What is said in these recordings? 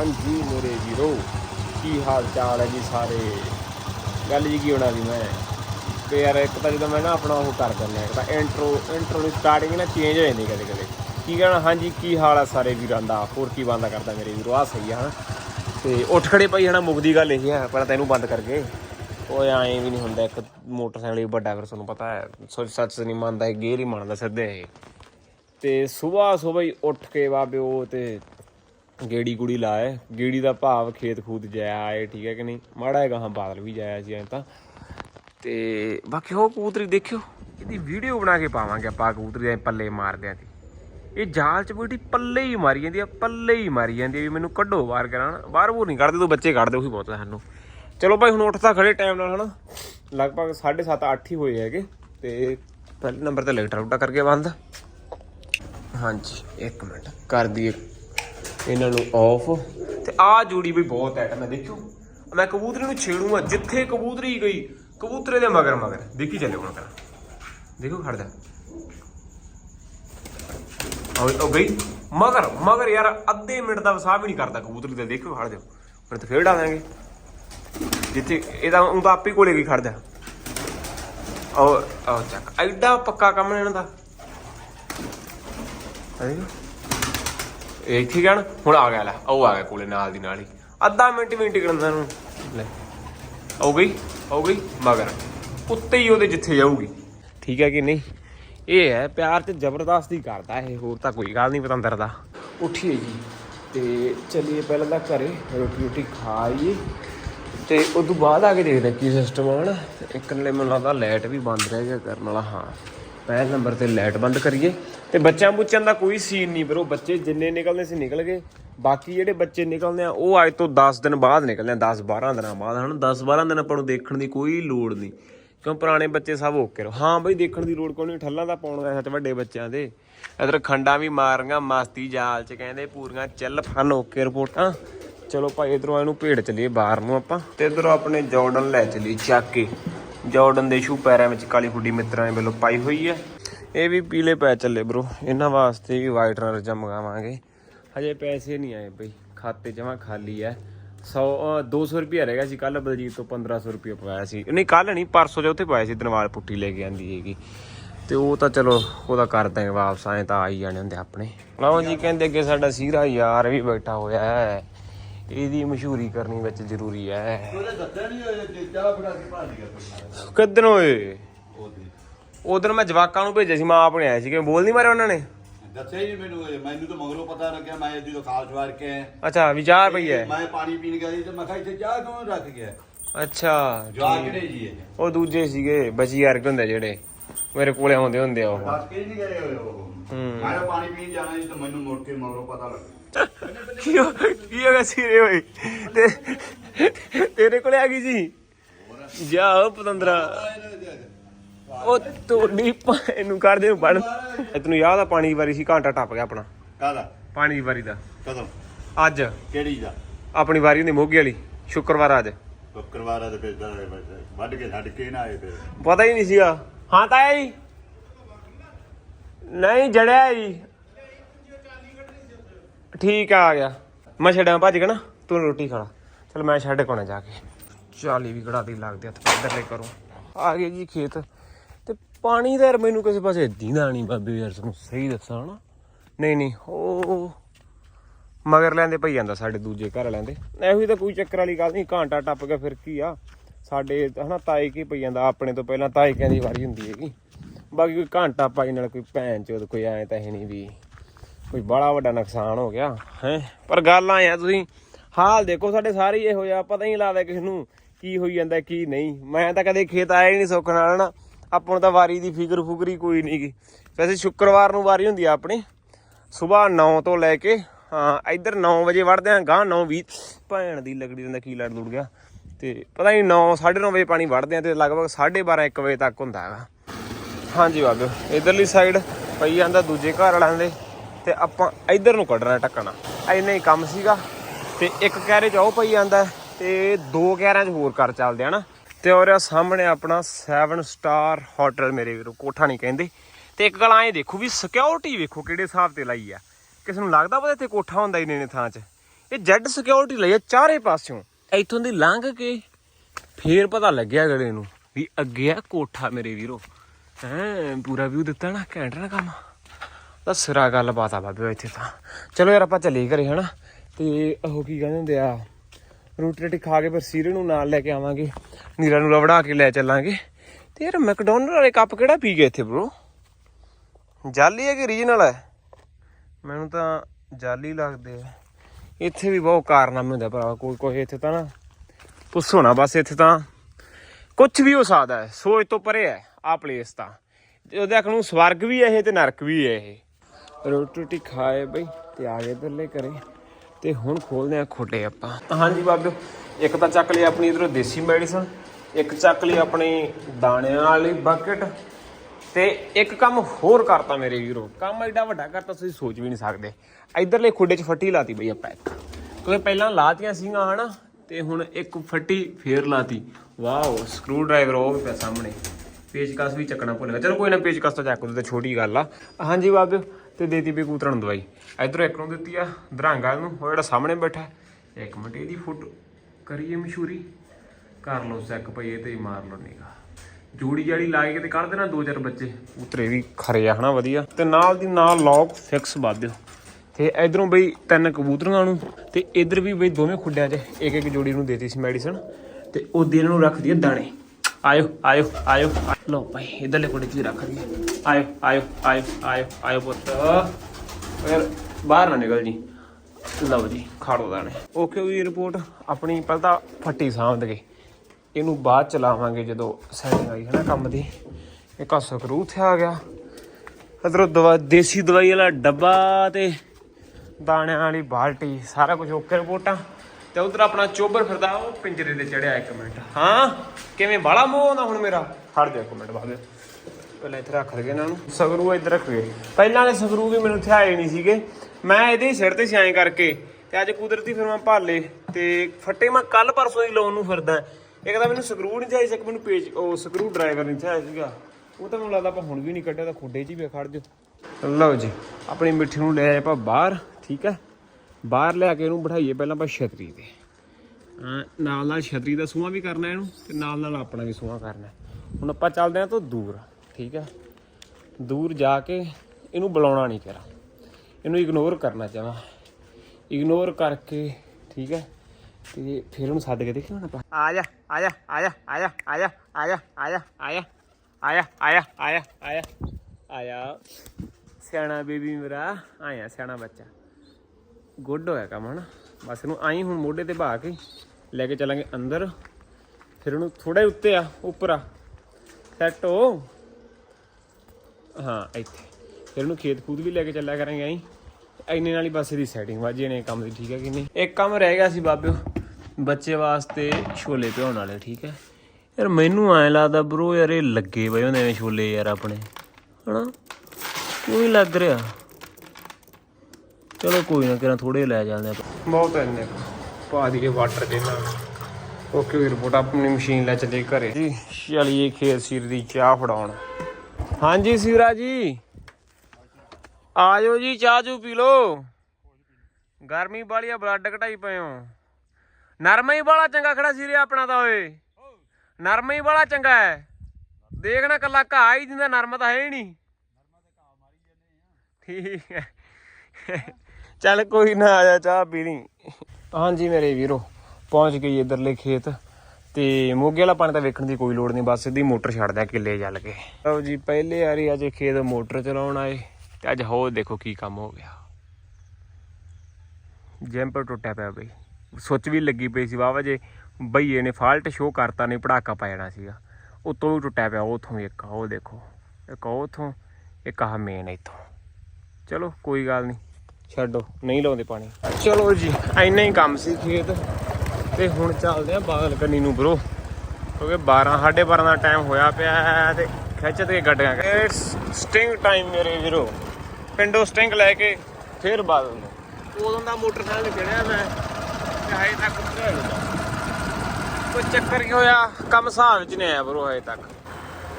ਹਾਂਜੀ ਮੇਰੇ ਵੀਰੋ, ਕੀ ਹਾਲ ਚਾਲ ਹੈ ਜੀ ਸਾਰੇ? ਗੱਲ ਜੀ ਕੀ ਹੋਣਾ ਸੀ ਮੈਂ? ਤੇ ਯਾਰ ਇੱਕ ਤਾਂ ਜਦੋਂ ਮੈਂ ਨਾ ਆਪਣਾ ਉਹ ਕਰ ਦਿੰਦਾ, ਇੱਕ ਤਾਂ ਇੰਟਰੋ ਇੰਟਰੋ ਦੀ ਸਟਾਰਟਿੰਗ ਨਾ ਚੇਂਜ ਹੋ ਜਾਂਦੀ ਕਦੇ ਕਦੇ। ਕੀ ਕਹਿਣਾ? ਹਾਂਜੀ, ਕੀ ਹਾਲ ਹੈ ਸਾਰੇ ਵੀਰਾਂ ਦਾ? ਹੋਰ ਕੀ ਬੰਦਾ ਕਰਦਾ ਮੇਰੇ ਵੀਰੋ? ਆ ਸਹੀ ਆ, ਹਨਾ? ਤੇ ਉੱਠ ਖੜੇ ਭਾਈ, ਹਨਾ ਮੁਕਦੀ ਗੱਲ ਇਹ ਹੈ ਪਹਿਲਾਂ ਤੈਨੂੰ ਬੰਦ ਕਰਕੇ। ਓਏ, ਐਂ ਵੀ ਨਹੀਂ ਹੁੰਦਾ, ਇੱਕ ਮੋਟਰਸਾਈਕਲ ਵੀ ਵੱਡਾ, ਫਿਰ ਤੁਹਾਨੂੰ ਪਤਾ ਹੈ ਸੱਚ ਸੱਚ ਨਹੀਂ ਮੰਨਦਾ ਗੇਰ ਹੀ ਮੰਨਦਾ ਸਿੱਧੇ ਤੇ ਸਵੇਰ ਸਵੇਰ ਹੀ ਉੱਠ ਕੇ ਬਾਬੇ ਉਹ ਤੇ ਗੇੜੀ ਗੁੜੀ ਲਾਏ। ਗੇੜੀ ਦਾ ਭਾਵ ਖੇਤ ਖੂਤ ਜਾਇਆ ਆਏ, ਠੀਕ ਹੈ ਕਿ ਨਹੀਂ? ਮਾੜਾ ਹੈਗਾ ਹਾਂ ਬਾਦਲ ਵੀ ਜਾਇਆ ਸੀ ਐਂ ਤਾਂ। ਤੇ ਬਾਕੀ ਉਹ ਕਬੂਤਰੀ ਦੇਖਿਓ, ਇਹਦੀ ਵੀਡੀਓ ਬਣਾ ਕੇ ਪਾਵਾਂਗੇ ਆਪਾਂ ਕਬੂਤਰੀ ਦੇ ਪੱਲੇ ਮਾਰਦੇ ਆਂ ਤੇ। ਇਹ ਜਾਲ ਚ ਬੇਟੀ ਪੱਲੇ ਹੀ ਮਾਰੀ ਜਾਂਦੀ ਆ, ਪੱਲੇ ਹੀ ਮਾਰੀ ਜਾਂਦੀ ਆ ਵੀ ਮੈਨੂੰ ਕੱਢੋ ਬਾਹਰ ਕਰਾਂ ਬਾਹਰ ਬੂਰ ਨਹੀਂ ਕੱਢਦੇ, ਤੂੰ ਬੱਚੇ ਕੱਢਦੇ ਉਹੀ ਬਹੁਤ ਆ ਸਾਨੂੰ। ਚਲੋ ਭਾਈ, ਹੁਣ ਉੱਠਦਾ ਖੜੇ ਟਾਈਮ ਨਾਲ, ਹਨਾ? ਲਗਭਗ 7:30 8 ਹੀ ਹੋਏ ਹੈਗੇ। ਤੇ ਪਹਿਲੇ ਨੰਬਰ ਤੇ ਲੈਟਰ ਆਊਟਾ ਕਰਕੇ ਬੰਦ। ਹਾਂਜੀ, ਇੱਕ ਮਿੰਟ। ਕਰ ਦਈਏ ਇਹਨਾਂ ਨੂੰ ਆਫ ਤੇ ਆਹ ਜੋੜੀ ਵੀ ਬਹੁਤ ਐਟ ਮੈਂ ਦੇਖਿਓ। ਮੈਂ ਕਬੂਤਰੀ ਨੂੰ ਛੇੜੂਗਾ, ਜਿੱਥੇ ਕਬੂਤਰੀ ਗਈ, ਕਬੂਤਰੇ ਦੇ ਮਗਰ ਮਗਰ। ਦੇਖੀ ਚੱਲੇ ਹੁਣ ਕਰਾਂ ਦੇਖੋ ਖੜਦਾ ਉਹ ਗਈ। ਮਗਰ ਮਗਰ ਯਾਰ, ਅੱਧੇ ਮਿੰਟ ਦਾ ਵਸਾਹ ਵੀ ਨਹੀਂ ਕਰਦਾ ਕਬੂਤਰੀ ਤੇ ਦੇਖੋ ਖੜ ਜਾਓ ਫਿਰ ਤਾਂ ਫੇਰ ਡਾਵਾਂਗੇ। ਜਿੱਥੇ ਇਹਦਾ ਉਹ ਤਾਂ ਆਪੇ ਕੋਲੇ ਗਈ, ਖੜ ਜਾ। ਉਹ ਚੱਕ। ਐਡਾ ਪੱਕਾ ਕੰਮ ਇਹਨਾਂ ਦਾ। ਹੈ ਇਹ ਠੀਕ ਹੈ ਨਾ ਹੁਣ ਆ ਗਿਆ ਲੈ, ਉਹ ਆ ਗਿਆ ਕੋਲੇ ਨਾਲ ਦੀ ਨਾਲ ਹੀ। ਅੱਧਾ ਮਿੰਟ ਵੀ ਟਿਕਣ ਦਾ ਨੂੰ ਲੈ ਹੋ ਗਈ ਹੋ ਗਈ, ਮਗਰ। ਉੱਤੇ ਹੀ ਉਹਦੇ ਜਿੱਥੇ ਜਾਊਗੀ। ਠੀਕ ਹੈ ਕਿ ਨਹੀਂ? ਇਹ ਹੈ, ਪਿਆਰ ਤੇ ਜ਼ਬਰਦਸਤੀ ਕਰਦਾ ਇਹ, ਹੋਰ ਤਾਂ ਕੋਈ ਗੱਲ ਨਹੀਂ ਪਤੰਦਰ ਦਾ। ਉੱਠੀਏ ਜੀ, ਤੇ ਚਲਿਏ ਪਹਿਲਾਂ ਤਾਂ ਘਰੇ, ਰੋਟੀ ਰੋਟੀ ਖਾਈਏ ਤੇ ਉਸ ਤੋਂ ਬਾਅਦ ਆ ਕੇ ਦੇਖਦੇ ਕੀ ਸਿਸਟਮ ਆ ਨਾ ਇੱਕ ਨਲੇ ਮੈਨੂੰ ਲੱਗਦਾ ਲਾਈਟ ਵੀ ਬੰਦ ਰਹਿ ਗਿਆ ਕਰਨ ਵਾਲਾ, ਹਾਂ। ਪਹਿਲ ਨੰਬਰ ਤੇ ਲਾਈਟ ਬੰਦ ਕਰੀਏ। ਤੇ ਬੱਚਿਆਂ ਬੁੱਚਿਆਂ ਦਾ ਕੋਈ ਸੀਨ ਨਹੀਂ ਬਰੋ ਬੱਚੇ ਜਿੰਨੇ ਨਿਕਲਨੇ ਸੀ ਨਿਕਲ ਗਏ। ਬਾਕੀ ਜਿਹੜੇ ਬੱਚੇ ਨਿਕਲਦੇ ਆ, ਉਹ ਅੱਜ ਤੋਂ 10 ਦਿਨ ਬਾਅਦ ਨਿਕਲਦੇ ਆ 10 12 ਦਿਨਾਂ ਬਾਅਦ, ਹਨ? 10 12 ਦਿਨ ਆਪਾਂ ਨੂੰ ਦੇਖਣ ਦੀ ਕੋਈ ਲੋੜ ਨਹੀਂ। ਕਿਉਂ ਪੁਰਾਣੇ ਬੱਚੇ ਸਭ ਓਕੇ ਰੋ ਹਾਂ ਬਈ, ਦੇਖਣ ਦੀ ਲੋੜ ਕੋਈ ਨਹੀਂ, ਠੱਲਾਂ ਦਾ ਪਾਉਣ ਦਾ ਸੱਚ ਵੱਡੇ ਬੱਚਿਆਂ ਦੇ। ਇਧਰ ਖੰਡਾਂ ਵੀ ਮਾਰੀਆਂ, ਮਸਤੀ ਜਾਲ ਚ ਕਹਿੰਦੇ ਪੂਰੀਆਂ, ਚੱਲ ਫਨ ਓਕੇ ਰਿਪੋਰਟਾਂ। ਚਲੋ ਭਾਈ, ਇਧਰੋਂ ਇਹਨੂੰ ਭੇੜ ਚਲੀਏ, ਬਾਹਰ ਨੂੰ ਆਪਾਂ। ਤੇ ਇਧਰੋਂ ਆਪਣੇ ਜਾਰਡਨ ਲੈ ਚਲੀਏ, ਚੱਕ ਕੇ। ਜਾਰਡਨ ਦੇ ਸ਼ੂ ਪੈਰਾਂ ਵਿੱਚ ਕਾਲੀ ਫੁੱਡੀ ਮਿੱਤਰਾਂ ਨੇ ਵੱਲੋਂ ਪਾਈ ਹੋਈ ਹੈ। ਇਹ ਵੀ ਪੀਲੇ ਪੈ ਚੱਲੇ ਬ్రో ਇਹਨਾਂ ਵਾਸਤੇ ਵੀ ਵਾਈਟ ਨਾਲ ਰਜਾ ਮੰਗਾਵਾਂਗੇ ਹਜੇ ਪੈਸੇ ਨਹੀਂ ਆਏ ਬਈ। ਖਾਤੇ ਜਮਾ ਖਾਲੀ ਹੈ। 100 200 ਰੁਪਿਆ ਰਹਿ ਗਿਆ ਸੀ। ਕੱਲ ਬਲਜੀਤ ਤੋਂ 1500 ਰੁਪਿਆ ਪਵਾਇਆ ਸੀ। ਨਹੀਂ ਕੱਲ ਨਹੀਂ, ਪਰਸੋਂ ਜੇ ਉੱਥੇ ਪਾਇਆ ਸੀ ਦਨਵਾਲ ਪੁੱਟੀ ਲੈ ਕੇ ਆਂਦੀ ਹੈਗੀ। ਤੇ ਉਹ ਤਾਂ ਚਲੋ, ਉਹਦਾ ਕਰ ਦਾਂਗੇ ਵਾਪਸ। ਆਏ ਤਾਂ ਆ ਹੀ ਜਾਣੇ ਹੁੰਦੇ ਆਪਣੇ। ਲਓ ਜੀ, ਕਹਿੰਦੇ ਅੱਗੇ ਸਾਡਾ ਸੀਰਾ ਯਾਰ ਵੀ ਬੈਠਾ ਹੋਇਆ ਹੈ। ਇਹਦੀ ਮਸ਼ਹੂਰੀ ਕਰਨੀ ਵਿੱਚ ਜ਼ਰੂਰੀ ਹੈ। ਉਹਦੇ ਦੱਸਿਆ ਨਹੀਂ ਹੋਇਆ ਕਿ ਚਾਹ ਬਣਾ ਕੇ ਭਾ ਲਿਆ ਹੋਏ। ਉਹਦੇ ਉਦੋਂ ਮੈਂ ਜਵਾਕਾਂ ਨੂੰ ਭੇਜਿਆ ਸੀ ਮਾਂ ਆਪਣੇ ਆਏ ਸੀ ਕਿ ਬੋਲ ਨਹੀਂ ਮਾਰੇ ਉਹਨਾਂ ਨੇ? ਦੱਸਿਆ ਹੀ ਨਹੀਂ ਮੈਨੂੰ ਇਹ। ਮੈਨੂੰ ਤਾਂ ਮਗਰੋਂ ਪਤਾ ਲੱਗਿਆ ਮੈਂ ਜਦੋਂ ਖਾਲ ਸਵਾਰ ਕੇ ਆਇਆ। ਅੱਛਾ ਵਿਚਾਰ ਪਈ ਹੈ। ਮੈਂ ਪਾਣੀ ਪੀਣ ਗਿਆ ਸੀ ਤੇ ਮੈਂ ਕਿਹਾ ਇੱਥੇ ਚਾਹ ਕਿਉਂ ਰੱਖ ਗਿਆ? ਅੱਛਾ ਜਵਾਕ ਨੇ ਜੀ ਇਹ। ਉਹ ਦੂਜੇ ਸੀਗੇ ਬਚੀ ਯਾਰ ਹੁੰਦੇ ਜਿਹੜੇ। ਮੇਰੇ ਕੋਲੇ ਆਉਂਦੇ ਹੁੰਦੇ ਆ ਉਹ। ਦੱਸ ਕੇ ਨਹੀਂ ਗਏ ਹੋਏ ਉਹ? ਹੂੰ। ਮੈਂ ਤਾਂ ਪਾਣੀ ਪੀਣ ਜਾਣਾ ਸੀ ਤੇ ਮੈਨੂੰ ਮੁੜ ਕੇ ਮਗਰੋਂ ਪਤਾ ਲੱਗਾ ਕੀ ਹੋ ਕੀ ਹੋ ਗਿਆ ਸੀਰੇ ਹੋਏ ਤੇ ਤੇਰੇ ਕੋਲੇ ਆ ਗਈ ਸੀ? ਜਾ ਉਹ ਪਤੰਦਰਾ। ਉਹ ਤੋੜੀ ਇਹਨੂੰ ਕਰਦੇ ਨੂੰ ਪੜ ਤੈਨੂੰ ਯਾਦ ਆ ਪਾਣੀ ਦੀ ਵਾਰੀ ਸੀ ਘੰਟਾ ਟੱਪ ਗਿਆ ਆਪਣਾ। ਕਾਹਦਾ? ਪਾਣੀ ਦੀ ਵਾਰੀ ਦਾ। ਕਦੋਂ? ਅੱਜ। ਕਿਹੜੀ ਦਾ? ਆਪਣੀ ਵਾਰੀ ਹੁੰਦੀ ਮੋਗੇ ਵਾਲੀ ਸ਼ੁੱਕਰਵਾਰ ਅੱਜ। ਸ਼ੁੱਕਰਵਾਰ ਆ ਤੇ ਫਿਰ ਤਾਂ ਵੱਢ ਕੇ ਛੱਡ ਕੇ ਨਾ ਆਏ ਫਿਰ। ਪਤਾ ਹੀ ਨਹੀਂ ਸੀਗਾ। ਹਾਂ ਤਾਇਆ ਜੀ ਨਹੀਂ ਜੜਿਆ ਜੀ ਠੀਕ ਆ ਆ ਗਿਆ। ਮੈਂ ਛੱਡਾਂ, ਭੱਜ ਗਿਆ ਨਾ। ਤੂੰ ਰੋਟੀ ਖਾ ਲਾ। ਚਲ ਮੈਂ ਛੱਡ ਕੋਣਾ ਜਾ ਕੇ। ਚਾਲੀ ਵੀ ਘੜਾਤੀ ਲੱਗਦੀ ਹੱਥ ਇਧਰਲੇ ਕਰੋ। ਆ ਗਏ ਜੀ ਖੇਤ। ਤੇ ਪਾਣੀ ਦਾ ਯਾਰ ਮੈਨੂੰ ਕਿਸੇ ਪਾਸੇ ਦੀਦਾ ਨਹੀਂ ਬਾਬੇ ਯਾਰ ਤੁਹਾਨੂੰ ਸਹੀ ਦੱਸਾਂ ਹਨਾ ਨਹੀਂ ਨਹੀਂ, ਉਹ ਮਗਰ ਲੈਂਦੇ ਪਈ ਜਾਂਦਾ ਸਾਡੇ ਦੂਜੇ ਘਰ ਲੈਂਦੇ ਇਹੋ ਹੀ ਤਾਂ ਕੋਈ ਚੱਕਰ ਵਾਲੀ ਗੱਲ ਨਹੀਂ, ਘਾਂਟਾ ਟੱਪ ਕੇ ਫਿਰ ਕੀ ਆ? ਸਾਡੇ ਹਨਾ ਤਾਏ ਕੀ ਪਈ ਜਾਂਦਾ, ਆਪਣੇ ਤੋਂ ਪਹਿਲਾਂ ਤਾਏ ਕਹਿੰਦੀ ਵਾਰੀ ਹੁੰਦੀ ਹੈਗੀ। ਬਾਕੀ ਕੋਈ ਘਾਂਟਾ ਪਾਈ ਨਾਲ ਕੋਈ ਭੈਣ ਚੋਦ, ਕੋਈ ਐ ਤਾਂ ਹੈ ਨਹੀਂ ਵੀ। ਕੋਈ ਬੜਾ ਵੱਡਾ ਨੁਕਸਾਨ ਹੋ ਗਿਆ, ਹੈ? ਪਰ ਗੱਲ ਆਏ ਆ ਤੁਸੀਂ, ਹਾਲ ਦੇਖੋ, ਸਾਡੇ ਸਾਰੇ ਹੀ ਇਹੋ ਜਿਹਾ ਪਤਾ ਹੀ ਨਹੀਂ ਲੱਗਦਾ ਕਿਸ ਨੂੰ ਕੀ ਹੋਈ ਜਾਂਦਾ, ਕੀ ਨਹੀਂ। ਮੈਂ ਤਾਂ ਕਦੇ ਖੇਤ ਆਇਆ ਹੀ ਨਹੀਂ ਸੁੱਖ ਨਾਲ ਨਾ ਆਪਾਂ ਨੂੰ ਤਾਂ ਵਾਰੀ ਦੀ ਫਿਕਰ ਫੁਕਰੀ ਕੋਈ ਨਹੀਂ ਗੀ। ਵੈਸੇ ਸ਼ੁੱਕਰਵਾਰ ਨੂੰ ਵਾਰੀ ਹੁੰਦੀ ਆ ਆਪਣੀ ਸਵੇਰ 9 ਤੋਂ ਲੈ ਕੇ, ਹਾਂ, ਇੱਧਰ 9 ਵਜੇ ਵੜਦੇ ਆ ਗਾਂ 9:20 ਭੈਣ ਦੀ ਲਗੜੀ ਦਿੰਦਾ ਕੀ ਲੜ ਲੁੜ ਗਿਆ। ਤੇ ਪਤਾ ਨਹੀਂ 9 9:30 ਵਜੇ ਪਾਣੀ ਵੜਦੇ ਆ ਤੇ ਲਗਭਗ 12:30 1 ਵਜੇ ਤੱਕ ਹੁੰਦਾ ਹੈਗਾ। ਹਾਂਜੀ ਬਾਬੇ, ਇਧਰਲੀ ਸਾਈਡ ਪਈ ਜਾਂਦਾ ਦੂਜੇ ਘਰ ਵਾਲਿਆਂ ਦੇ। ਤੇ ਆਪਾਂ ਇਧਰ ਨੂੰ ਕੱਢਣਾ ਢੱਕਣਾ। ਇੰਨਾ ਹੀ ਕੰਮ ਸੀਗਾ। ਤੇ ਇੱਕ ਕੈਰੇ ਚ ਉਹ ਪਈ ਜਾਂਦਾ ਤੇ ਦੋ ਕੈਰਿਆਂ ਚ ਹੋਰ ਕਰ ਚੱਲਦੇ ਆ ਨਾ। ਤੇ ਔਰ ਸਾਹਮਣੇ ਆਪਣਾ 7 ਸਟਾਰ ਹੋਟਲ ਮੇਰੇ ਵੀਰੋ, ਕੋਠਾ ਨਹੀਂ ਕਹਿੰਦੇ। ਤੇ ਇੱਕ ਗੱਲ ਐਂ ਦੇਖੋ ਵੀ ਸਿਕਿਉਰਿਟੀ ਵੇਖੋ ਕਿਹੜੇ ਹਿਸਾਬ ਤੇ ਲਾਈ ਆ। ਕਿਸ ਨੂੰ ਲੱਗਦਾ ਪਤਾ ਇੱਥੇ ਕੋਠਾ ਹੁੰਦਾ ਹੀ ਨੇ ਥਾਂ 'ਚ। ਇਹ ਜੈਡ ਸਿਕਿਉਰਿਟੀ ਲਈ ਆ ਚਾਰੇ ਪਾਸਿਓਂ। ਇੱਥੋਂ ਦੀ ਲੰਘ ਕੇ ਫੇਰ ਪਤਾ ਲੱਗਿਆ ਗਲੇ ਨੂੰ ਵੀ ਅੱਗੇ ਆ ਕੋਠਾ ਮੇਰੇ ਵੀਰੋ। ਹੈ, ਪੂਰਾ ਵਿਊ ਦਿੱਤਾ ਨਾ, ਘੈਂਟ ਨਾ ਕੰਮ। ਤਾਂ ਸਿਰਾ ਗੱਲਬਾਤ ਆ ਬਾਬੇ, ਇੱਥੇ ਤਾਂ। ਚਲੋ ਯਾਰ ਆਪਾਂ ਚੱਲੇ ਘਰੇ, ਹਨਾ? ਤੇ ਉਹ ਕੀ ਕਹਿੰਦੇ ਹੁੰਦੇ ਆ, ਰੋਟੀ ਰੋਟੀ ਖਾ ਕੇ ਫਿਰ ਸੀਰੇ ਨੂੰ ਨਾਲ ਲੈ ਕੇ ਆਵਾਂਗੇ, ਨੀਰਾ ਨੂੰ ਰਵੜਾ ਕੇ ਲੈ ਚੱਲਾਂਗੇ। ਤੇ ਯਾਰ ਮੈਕਡੋਨਲਡ ਵਾਲੇ ਕੱਪ ਕਿਹੜਾ ਪੀ ਗਏ ਇੱਥੇ ਬ్రో ਜਾਲੀ ਹੈ ਕਿ ਰੀਜਨਲ ਹੈ ਮੈਨੂੰ ਤਾਂ ਜਾਲੀ ਲੱਗਦੇ ਆ। ਇੱਥੇ ਵੀ ਬਹੁਤ ਕਾਰਨਾਮੇ ਹੁੰਦੇ ਭਰਾ ਕੋਈ ਕੋਈ ਇੱਥੇ ਤਾਂ ਨਾ। ਪੁੱਛੋ ਨਾ ਬਸ ਇੱਥੇ ਤਾਂ। ਕੁਝ ਵੀ ਹੋ ਸਕਦਾ ਹੈ, ਸੋਚ ਤੋਂ ਪਰੇ ਹੈ ਆ ਪਲੇਸ ਤਾਂ। ਉਹਦੇ ਆਖ ਨੂੰ ਸਵਰਗ ਵੀ ਹੈ ਇਹ ਤੇ ਨਰਕ ਵੀ ਹੈ ਇਹ। ਰੋਟੀ ਰੋਟੀ ਖਾਏ ਬਈ ਤੇ ਆ ਗਏ ਇੱਧਰਲੇ ਕਰੇ ਤੇ ਹੁਣ ਖੋਲਦੇ ਆ ਖੋਟੇ ਆਪਾਂ। ਹਾਂਜੀ ਬਾਬਿਓ ਇੱਕ ਤਾਂ ਚੱਕ ਲਈ ਆਪਣੀ ਇਧਰੋਂ ਦੇਸੀ ਮੈਡੀਸਨ, ਇੱਕ ਚੱਕ ਲਈ ਆਪਣੀ ਦਾਣਿਆਂ ਵਾਲੀ ਬਕਟ ਤੇ ਇੱਕ ਕੰਮ ਹੋਰ ਕਰਤਾ ਮੇਰੇ ਵੀਰੋ। ਕੰਮ ਐਡਾ ਵੱਡਾ ਕਰਤਾ, ਤੁਸੀਂ ਸੋਚ ਵੀ ਨਹੀਂ ਸਕਦੇ। ਇਧਰਲੇ ਖੁੱਡੇ 'ਚ ਫੱਟੀ ਲਾਤੀ ਬਈ ਆਪਾਂ ਇੱਕ। ਕਿਉਂਕਿ ਪਹਿਲਾਂ ਲਾਤੀਆਂ ਸੀਗੀਆਂ ਹਨਾ, ਤੇ ਹੁਣ ਇੱਕ ਫੱਟੀ ਫੇਰ ਲਾਤੀ। ਵਾਓ ਸਕਰੂ ਡਰਾਈਵਰ ਉਹ ਵੀ ਪਿਆ ਸਾਹਮਣੇ। ਪੇਚਕਸ ਵੀ ਚੱਕਣਾ ਭੁੱਲ ਗਿਆ। ਚਲੋ ਕੋਈ ਨਾ, ਪੇਚਕਸ ਤਾਂ ਚੱਕ ਦੋ ਤੇ ਛੋਟੀ ਗੱਲ ਆ। ਹਾਂਜੀ ਬਾਬਿਓ ਤੇ ਦੇਤੀ ਵੀ ਕੂਤਰਨ ਨੂੰ ਦਵਾਈ। ਇਧਰੋਂ ਇੱਕ ਨੂੰ ਦਿੱਤੀ ਆ ਦਰਾਂਗਾ ਨੂੰ, ਉਹ ਜਿਹੜਾ ਸਾਹਮਣੇ ਬੈਠਾ ਇੱਕ ਮਿੰਟ ਇਹਦੀ ਫੋਟੋ ਕਰੀਏ ਮਸ਼ਹੂਰੀ। ਕਰ ਲਓ ਚੈੱਕ ਪਈ ਇਹ ਤੇ ਮਾਰ ਲਓ ਨਿਗਾ ਜੋੜੀ ਜਾੜੀ ਲਾ ਕੇ ਤੇ ਕੱਢ ਦੇਣਾ ਦੋ ਚਾਰ ਬੱਚੇ। ਉਤਰੇ ਵੀ ਖਰੇ ਆ, ਹਨਾ, ਵਧੀਆ। ਤੇ ਨਾਲ ਦੀ ਨਾਲ ਲੌਕ ਫਿਕਸ ਬਾਦਿਓ ਤੇ ਇਧਰੋਂ ਬਈ ਤਿੰਨ ਕਬੂਤਰਾਂ ਨੂੰ, ਤੇ ਇਧਰ ਵੀ ਬਈ ਦੋਵੇਂ ਖੁੱਡਿਆਂ 'ਚ ਇੱਕ ਇੱਕ ਜੋੜੀ ਨੂੰ ਦੇਤੀ ਸੀ ਮੈਡੀਸਨ। ਤੇ ਉਹਦੇ ਇਹਨਾਂ ਨੂੰ ਰੱਖ ਦਈਏ ਦਾਣੇ। ਆਇਓ ਆਇਓ ਆਇਓ ਲਓ ਭਾਈ ਇਧਰਲੇ ਖੁੱਡੇ 'ਚ ਵੀ ਰੱਖ ਦਈਏ ਆਇਓ ਆਇਓ ਆਇਓ ਆਇਓ ਆਇਓ ਪੁੱਤ ਫਿਰ ਬਾਹਰ ਨਾ ਨਿਕਲ ਜੀ ਲਓ ਜੀ ਖਾੜੋ ਦਾਣੇ ਓਕੇ ਵੀ ਰਿਪੋਰਟ ਆਪਣੀ ਪਹਿਲਾਂ ਤਾਂ ਫੱਟੀ ਸਾਂਭ ਗਏ ਇਹਨੂੰ ਬਾਅਦ ਚਲਾਵਾਂਗੇ ਜਦੋਂ ਸੈਟਿੰਗ ਆਈ ਹੈ ਨਾ ਕੰਮ ਦੀ ਇੱਕ ਆ ਸਕਰੂ ਉੱਥੇ ਆ ਗਿਆ ਇਧਰੋਂ ਦਵਾ ਦੇਸੀ ਦਵਾਈ ਵਾਲਾ ਡੱਬਾ ਤੇ ਦਾਣਿਆਂ ਵਾਲੀ ਬਾਲਟੀ ਸਾਰਾ ਕੁਝ ਓਕੇ ਰਿਪੋਰਟਾਂ ਤੇ ਉਧਰ ਆਪਣਾ ਚੋਬਰ ਫਿਰਦਾ, ਉਹ ਪਿੰਜਰੇ ਤੇ ਚੜਿਆ ਇੱਕ ਮਿੰਟ। ਹਾਂ, ਕਿਵੇਂ ਬਾਲਾ ਮੋਹ ਆਉਂਦਾ ਹੁਣ ਮੇਰਾ? ਖੜ ਜਾ ਇੱਕ ਮਿੰਟ ਬਾਅਦ। ਪਹਿਲਾਂ ਇੱਥੇ ਰੱਖ ਲਗੇ ਇਹਨਾਂ ਨੂੰ। ਸਗਰੂ ਇੱਧਰ ਰੱਖ ਗਏ ਪਹਿਲਾਂ ਵਾਲੇ ਸਗਰੂ ਵੀ ਮੈਨੂੰ ਇੱਥੇ ਆਏ ਨਹੀਂ ਸੀਗੇ। ਮੈਂ ਇਹਦੇ ਸਿਰ ਤੇ ਸਿਆਏ ਕਰਕੇ ਤੇ ਅੱਜ ਕੁਦਰਤੀ ਫਿਰ ਮੈਂ ਭਾਲੇ ਤੇ ਫੱਟੇ ਮੈਂ ਕੱਲ ਪਰਸੋਂ ਹੀ ਲਾਉਣ ਨੂੰ ਫਿਰਦਾ। ਇੱਕ ਤਾਂ ਮੈਨੂੰ ਸਕਰੂ ਨਹੀਂ ਚਾਹੀਦਾ ਇੱਕ ਮੈਨੂੰ ਪੇਜ ਉਹ ਸਕਰੂ ਡਰਾਈਵਰ ਨਹੀਂ ਚਾਹੀਦਾ ਸੀਗਾ। ਉਹ ਤਾਂ ਮੈਨੂੰ ਲੱਗਦਾ ਆਪਾਂ ਹੁਣ ਵੀ ਨਹੀਂ ਕੱਢਿਆ, ਤਾਂ ਖੁੱਡੇ 'ਚ ਹੀ ਪਿਆ, ਖੜ ਜੋ। ਲਓ ਜੀ, ਆਪਣੀ ਮਿੱਠੀ ਨੂੰ ਲੈ ਆਏ ਆਪਾਂ ਬਾਹਰ, ਠੀਕ ਹੈ? ਬਾਹਰ ਲਿਆ ਕੇ ਇਹਨੂੰ ਬਿਠਾਈਏ ਪਹਿਲਾਂ ਆਪਾਂ ਛਤਰੀ ਤੇ ਨਾਲ ਨਾਲ ਛਤਰੀ ਦਾ ਸੂਹਾ ਵੀ ਕਰਨਾ ਇਹਨੂੰ ਤੇ ਨਾਲ ਨਾਲ ਆਪਣਾ ਵੀ ਸੂਹਾ ਕਰਨਾ ਹੁਣ ਆਪਾਂ ਚੱਲਦੇ ਹਾਂ ਤੋਂ ਦੂਰ ਠੀਕ ਹੈ ਦੂਰ ਜਾ ਕੇ ਇਹਨੂੰ ਬੁਲਾਉਣਾ ਨਹੀਂ ਕਰਾਂ ਇਹਨੂੰ ਇਗਨੋਰ ਕਰਨਾ ਚਾਹਾਂ ਇਗਨੋਰ ਕਰਕੇ ਠੀਕ ਹੈ ਤੇ ਫਿਰ ਉਹਨੂੰ ਸੱਦ ਕੇ ਦੇਖੀ ਹੁਣ ਆਪਾਂ ਆ ਜਾ ਆ ਜਾ ਆ ਜਾ ਆ ਜਾ ਆ ਜਾ ਆ ਜਾ ਆ ਜਾ ਆ ਜਾ ਆਇਆ ਆਇਆ ਆਇਆ ਆਇਆ ਆਇਆ ਸਿਆਣਾ ਬੇਬੀ ਮੇਰਾ ਆਇਆ ਸਿਆਣਾ ਬੱਚਾ ਗੁੱਡ ਹੋਇਆ ਕੰਮ, ਹਨਾ? ਬਸ ਇਹਨੂੰ ਆਈ ਹੁਣ ਮੋਢੇ ਤੇ ਬਾ ਕੇ ਲੈ ਕੇ ਚੱਲਾਂਗੇ ਅੰਦਰ। ਫਿਰ ਉਹਨੂੰ ਥੋੜਾ ਉੱਤੇ ਆ, ਉੱਪਰ ਆ। ਸੈੱਟ ਹੋ। ਹਾਂ, ਇੱਥੇ। ਫਿਰ ਉਹਨੂੰ ਖੇਤ ਖੂਦ ਵੀ ਲੈ ਕੇ ਚੱਲਿਆ ਕਰਾਂਗੇ ਆਈ। ਇੰਨੇ ਨਾਲ ਹੀ ਬਸ ਇਹਦੀ ਸੈਟਿੰਗ ਵਾਜੀ ਨੇ ਕੰਮ ਦੀ, ਠੀਕ ਹੈ ਕਿ ਨਹੀਂ? ਇੱਕ ਕੰਮ ਰਹਿ ਗਿਆ ਸੀ ਬਾਬਿਓ, ਬੱਚੇ ਵਾਸਤੇ ਛੋਲੇ ਭਿਉਣ ਵਾਲੇ, ਠੀਕ ਹੈ? ਯਾਰ ਮੈਨੂੰ ਐਂ ਲੱਗਦਾ ਬ్రో ਯਾਰ ਇਹ ਲੱਗੇ ਪਏ ਹੁੰਦੇ ਨੇ ਛੋਲੇ ਯਾਰ ਆਪਣੇ, ਹਨਾ? ਕਿਉਂ ਨਹੀਂ ਲੱਗ ਰਿਹਾ? ਚਲੋ ਕੋਈ ਨਾ ਕਿਰਾਂ ਥੋੜੇ ਲੈ ਜਾਂਦੇ ਆਪਾਂ ਬਹੁਤ ਐਨੇ ਪਾ ਦਈਏ ਵਾਟਰ ਦੇ ਨਾਲ। ਓਕੇ ਵੀਰ ਰਿਪੋਰਟ ਆਪਣੀ ਮਸ਼ੀਨ ਲੈ ਚੱਲੇ ਘਰੇ। ਜੀ ਚਲੀਏ ਖੇਤ ਸੀਰ ਦੀ ਚਾਹ ਫੜਾਉਣ। ਹਾਂਜੀ ਸੀਰਾ ਜੀ। ਆ ਜਾਓ ਜੀ ਚਾਹ ਚੂ ਪੀ ਲਓ। ਗਰਮੀ ਵਾਲੀ ਆ ਬਲੱਡ ਘਟਾਈ ਪਏ ਹੋ। ਨਰਮਾ ਹੀ ਵਾਲਾ ਚੰਗਾ ਖੜਾ ਸੀਰੇ ਆਪਣਾ ਤਾਂ ਓਏ। ਨਰਮਾ ਹੀ ਵਾਲਾ ਚੰਗਾ ਹੈ। ਦੇਖਣਾ ਕੱਲਾ ਘਾਹ ਹੀ ਦਿੰਦਾ ਨਰਮਾ ਤਾਂ ਹੈ ਹੀ ਨਹੀਂ। ਠੀਕ ਹੈ। ਚੱਲ ਕੋਈ ਨਾ, ਆ ਜਾ ਚਾਹ ਪੀ ਲਈ। ਹਾਂਜੀ ਮੇਰੇ ਵੀਰੋ, ਪਹੁੰਚ ਗਈ ਇਧਰਲੇ ਖੇਤ ਤੇ ਮੋਗੇ ਵਾਲਾ ਪਾਣੀ ਤਾਂ ਵੇਖਣ ਦੀ ਕੋਈ ਲੋੜ ਨਹੀਂ, ਬਸ ਸਿੱਧੀ ਮੋਟਰ ਛੱਡ ਦਿਆ ਕਿੱਲੇ ਚੱਲ ਕੇ। ਲਓ ਜੀ, ਪਹਿਲੇ ਵਾਰੀ ਅੱਜ ਖੇਤ ਮੋਟਰ ਚਲਾਉਣ ਆਏ ਤੇ ਅੱਜ ਹੋ ਦੇਖੋ ਕੀ ਕੰਮ ਹੋ ਗਿਆ। ਜੈਂਪਰ ਟੁੱਟਿਆ ਪਿਆ ਬਈ। ਸੁੱਚ ਵੀ ਲੱਗੀ ਪਈ ਸੀ ਵਾਵਾ ਜੇ ਬਈਏ ਨੇ ਫਾਲਟ ਸ਼ੋ ਕਰਤਾ ਨਹੀਂ, ਪੜਾਕਾ ਪਾ ਜਾਣਾ ਸੀਗਾ। ਉਤੋਂ ਵੀ ਟੁੱਟਿਆ ਪਿਆ, ਉਥੋਂ ਇੱਕ ਉਹ ਦੇਖੋ, ਇੱਕ ਉਥੋਂ, ਇੱਕ ਆਹ ਮੇਨ ਇੱਥੋਂ। ਚਲੋ, ਕੋਈ ਗੱਲ ਨਹੀਂ। ਛੱਡੋ ਨਹੀਂ ਲਾਉਂਦੇ ਪਾਣੀ। ਚਲੋ ਜੀ ਐਨਾ ਹੀ ਕੰਮ ਸੀ ਖੇਤ। ਤੇ ਹੁਣ ਚੱਲਦੇ ਆ ਬਾਗਲ ਕੰਨੀ ਨੂੰ ਬਰੋ। ਕਿਉਂਕਿ 12 12:30 ਦਾ ਟਾਈਮ ਹੋਇਆ ਪਿਆ ਤੇ ਖਿੱਚ ਤੇ ਗੱਡੀਆਂ ਇਟਸ ਸਟਿੰਗ ਟਾਈਮ ਮੇਰੇ ਵੀਰੋ। ਪਿੰਡੋਂ ਸਟਿੰਗ ਲੈ ਕੇ ਫੇਰ ਬਾਦਲ ਨੂੰ ਉਦੋਂ ਦਾ ਮੋਟਰਸਾਈਕਲ ਚੜਿਆ ਮੈਂ ਤੇ ਹਜੇ ਤੱਕ ਕੋਈ ਚੱਕਰ ਕੀ ਹੋਇਆ? ਕੰਮ ਹਿਸਾਬ ਚ ਨਹੀਂ ਆਇਆ ਬਰੋ ਹਜੇ ਤੱਕ।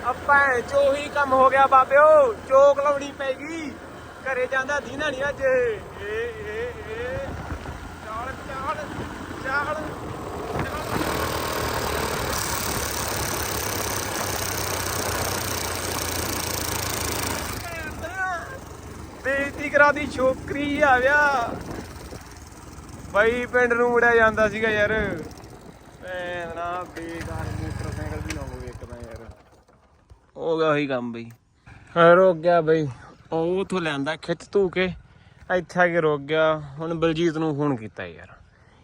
ਆਪਾਂ ਚੋ ਹੀ ਕੰਮ ਹੋ ਗਿਆ ਬਾਬਿਓ ਚੋਕ ਲਾਉਣੀ ਪੈ ਗਈ। ਘਰੇ ਜਾਂਦਾ ਦੀਨਾ ਨਹੀਂ ਅੱਜ। ਏ ਏ ਏ ਚਾਲ ਬੇਇੱਜ਼ਤੀ ਕਰਾਦੀ ਛੋਕਰੀ ਆ ਗਿਆ। ਬਾਈ ਪਿੰਡ ਨੂੰ ਮੁੜਿਆ ਜਾਂਦਾ ਸੀਗਾ ਯਾਰ। ਭੈਣ ਨਾ ਬੇਕਾਰ ਮੋਟਰਸਾਈਕਲ ਵੀ ਨਾ ਹੋਵੇ ਇੱਕ ਤਾਂ ਯਾਰ। ਹੋ ਗਿਆ ਉਹੀ ਕੰਮ ਬਈ। ਹਾਂ ਰੁਕ ਗਿਆ ਬਈ। ਉਹ ਉਥੋਂ ਲੈਂਦਾ ਖਿੱਚ ਧੂ ਕੇ, ਇੱਥੇ ਆ ਕੇ ਰੁਕ ਗਿਆ। ਹੁਣ ਬਲਜੀਤ ਨੂੰ ਫੋਨ ਕੀਤਾ ਯਾਰ।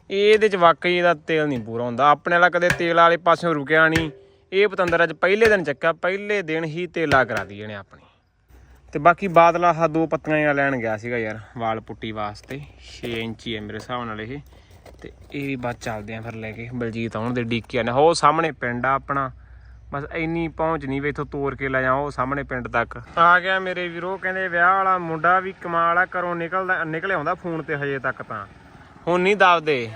ਇਹਦੇ ਚ ਵਾਕਈ ਇਹਦਾ ਤੇਲ ਨਹੀਂ ਪੂਰਾ ਹੁੰਦਾ। ਆਪਣੇ ਵਾਲਾ ਕਦੇ ਤੇਲ ਵਾਲੇ ਪਾਸਿਓਂ ਰੁਕਿਆ ਨਹੀਂ। ਇਹ ਪਤੰਦਰ ਅੱਜ ਪਹਿਲੇ ਦਿਨ ਚੱਕਾ ਪਹਿਲੇ ਦਿਨ ਹੀ ਤੇਲਾ ਕਰਾ ਦੀ ਇਹਨੇ ਆਪਣੀ। ਤੇ ਬਾਕੀ ਬਾਦਲਾ ਹਾ ਦੋ ਪੱਤੀਆਂ ਲੈਣ ਗਿਆ ਸੀਗਾ ਯਾਰ, ਵਾਲ ਪੁੱਟੀ ਵਾਸਤੇ। 6 ਇੰਚੀ ਹੈ ਮੇਰੇ ਹਿਸਾਬ ਨਾਲ ਇਹ। ਤੇ ਇਹ ਵੀ ਬਾਅਦ ਚੱਲਦੇ ਆ ਫਿਰ ਲੈ ਕੇ। ਬਲਜੀਤ ਆਉਣ ਦੇ, ਡੀਕਿਆ ਨੇ। ਹੋ ਸਾਹਮਣੇ ਪਿੰਡ ਆ ਆਪਣਾ। ਬਸ ਇੰਨੀ ਪਹੁੰਚ ਨਹੀਂ ਵੀ ਇੱਥੋਂ ਤੋਰ ਕੇ ਲੈ ਜਾਓ ਉਹ ਸਾਹਮਣੇ ਪਿੰਡ ਤੱਕ। ਆ ਗਿਆ ਮੇਰੇ ਵੀਰੋ ਕਹਿੰਦੇ ਵਿਆਹ ਵਾਲਾ ਮੁੰਡਾ ਵੀ ਕਮਾਲ ਆ ਘਰੋਂ ਨਿਕਲਦਾ ਨਿਕਲ ਆਉਂਦਾ ਫੋਨ ਤੇ ਹਜੇ ਤੱਕ ਤਾਂ। ਹੁਣ ਨਹੀਂ ਦੱਬਦੇ।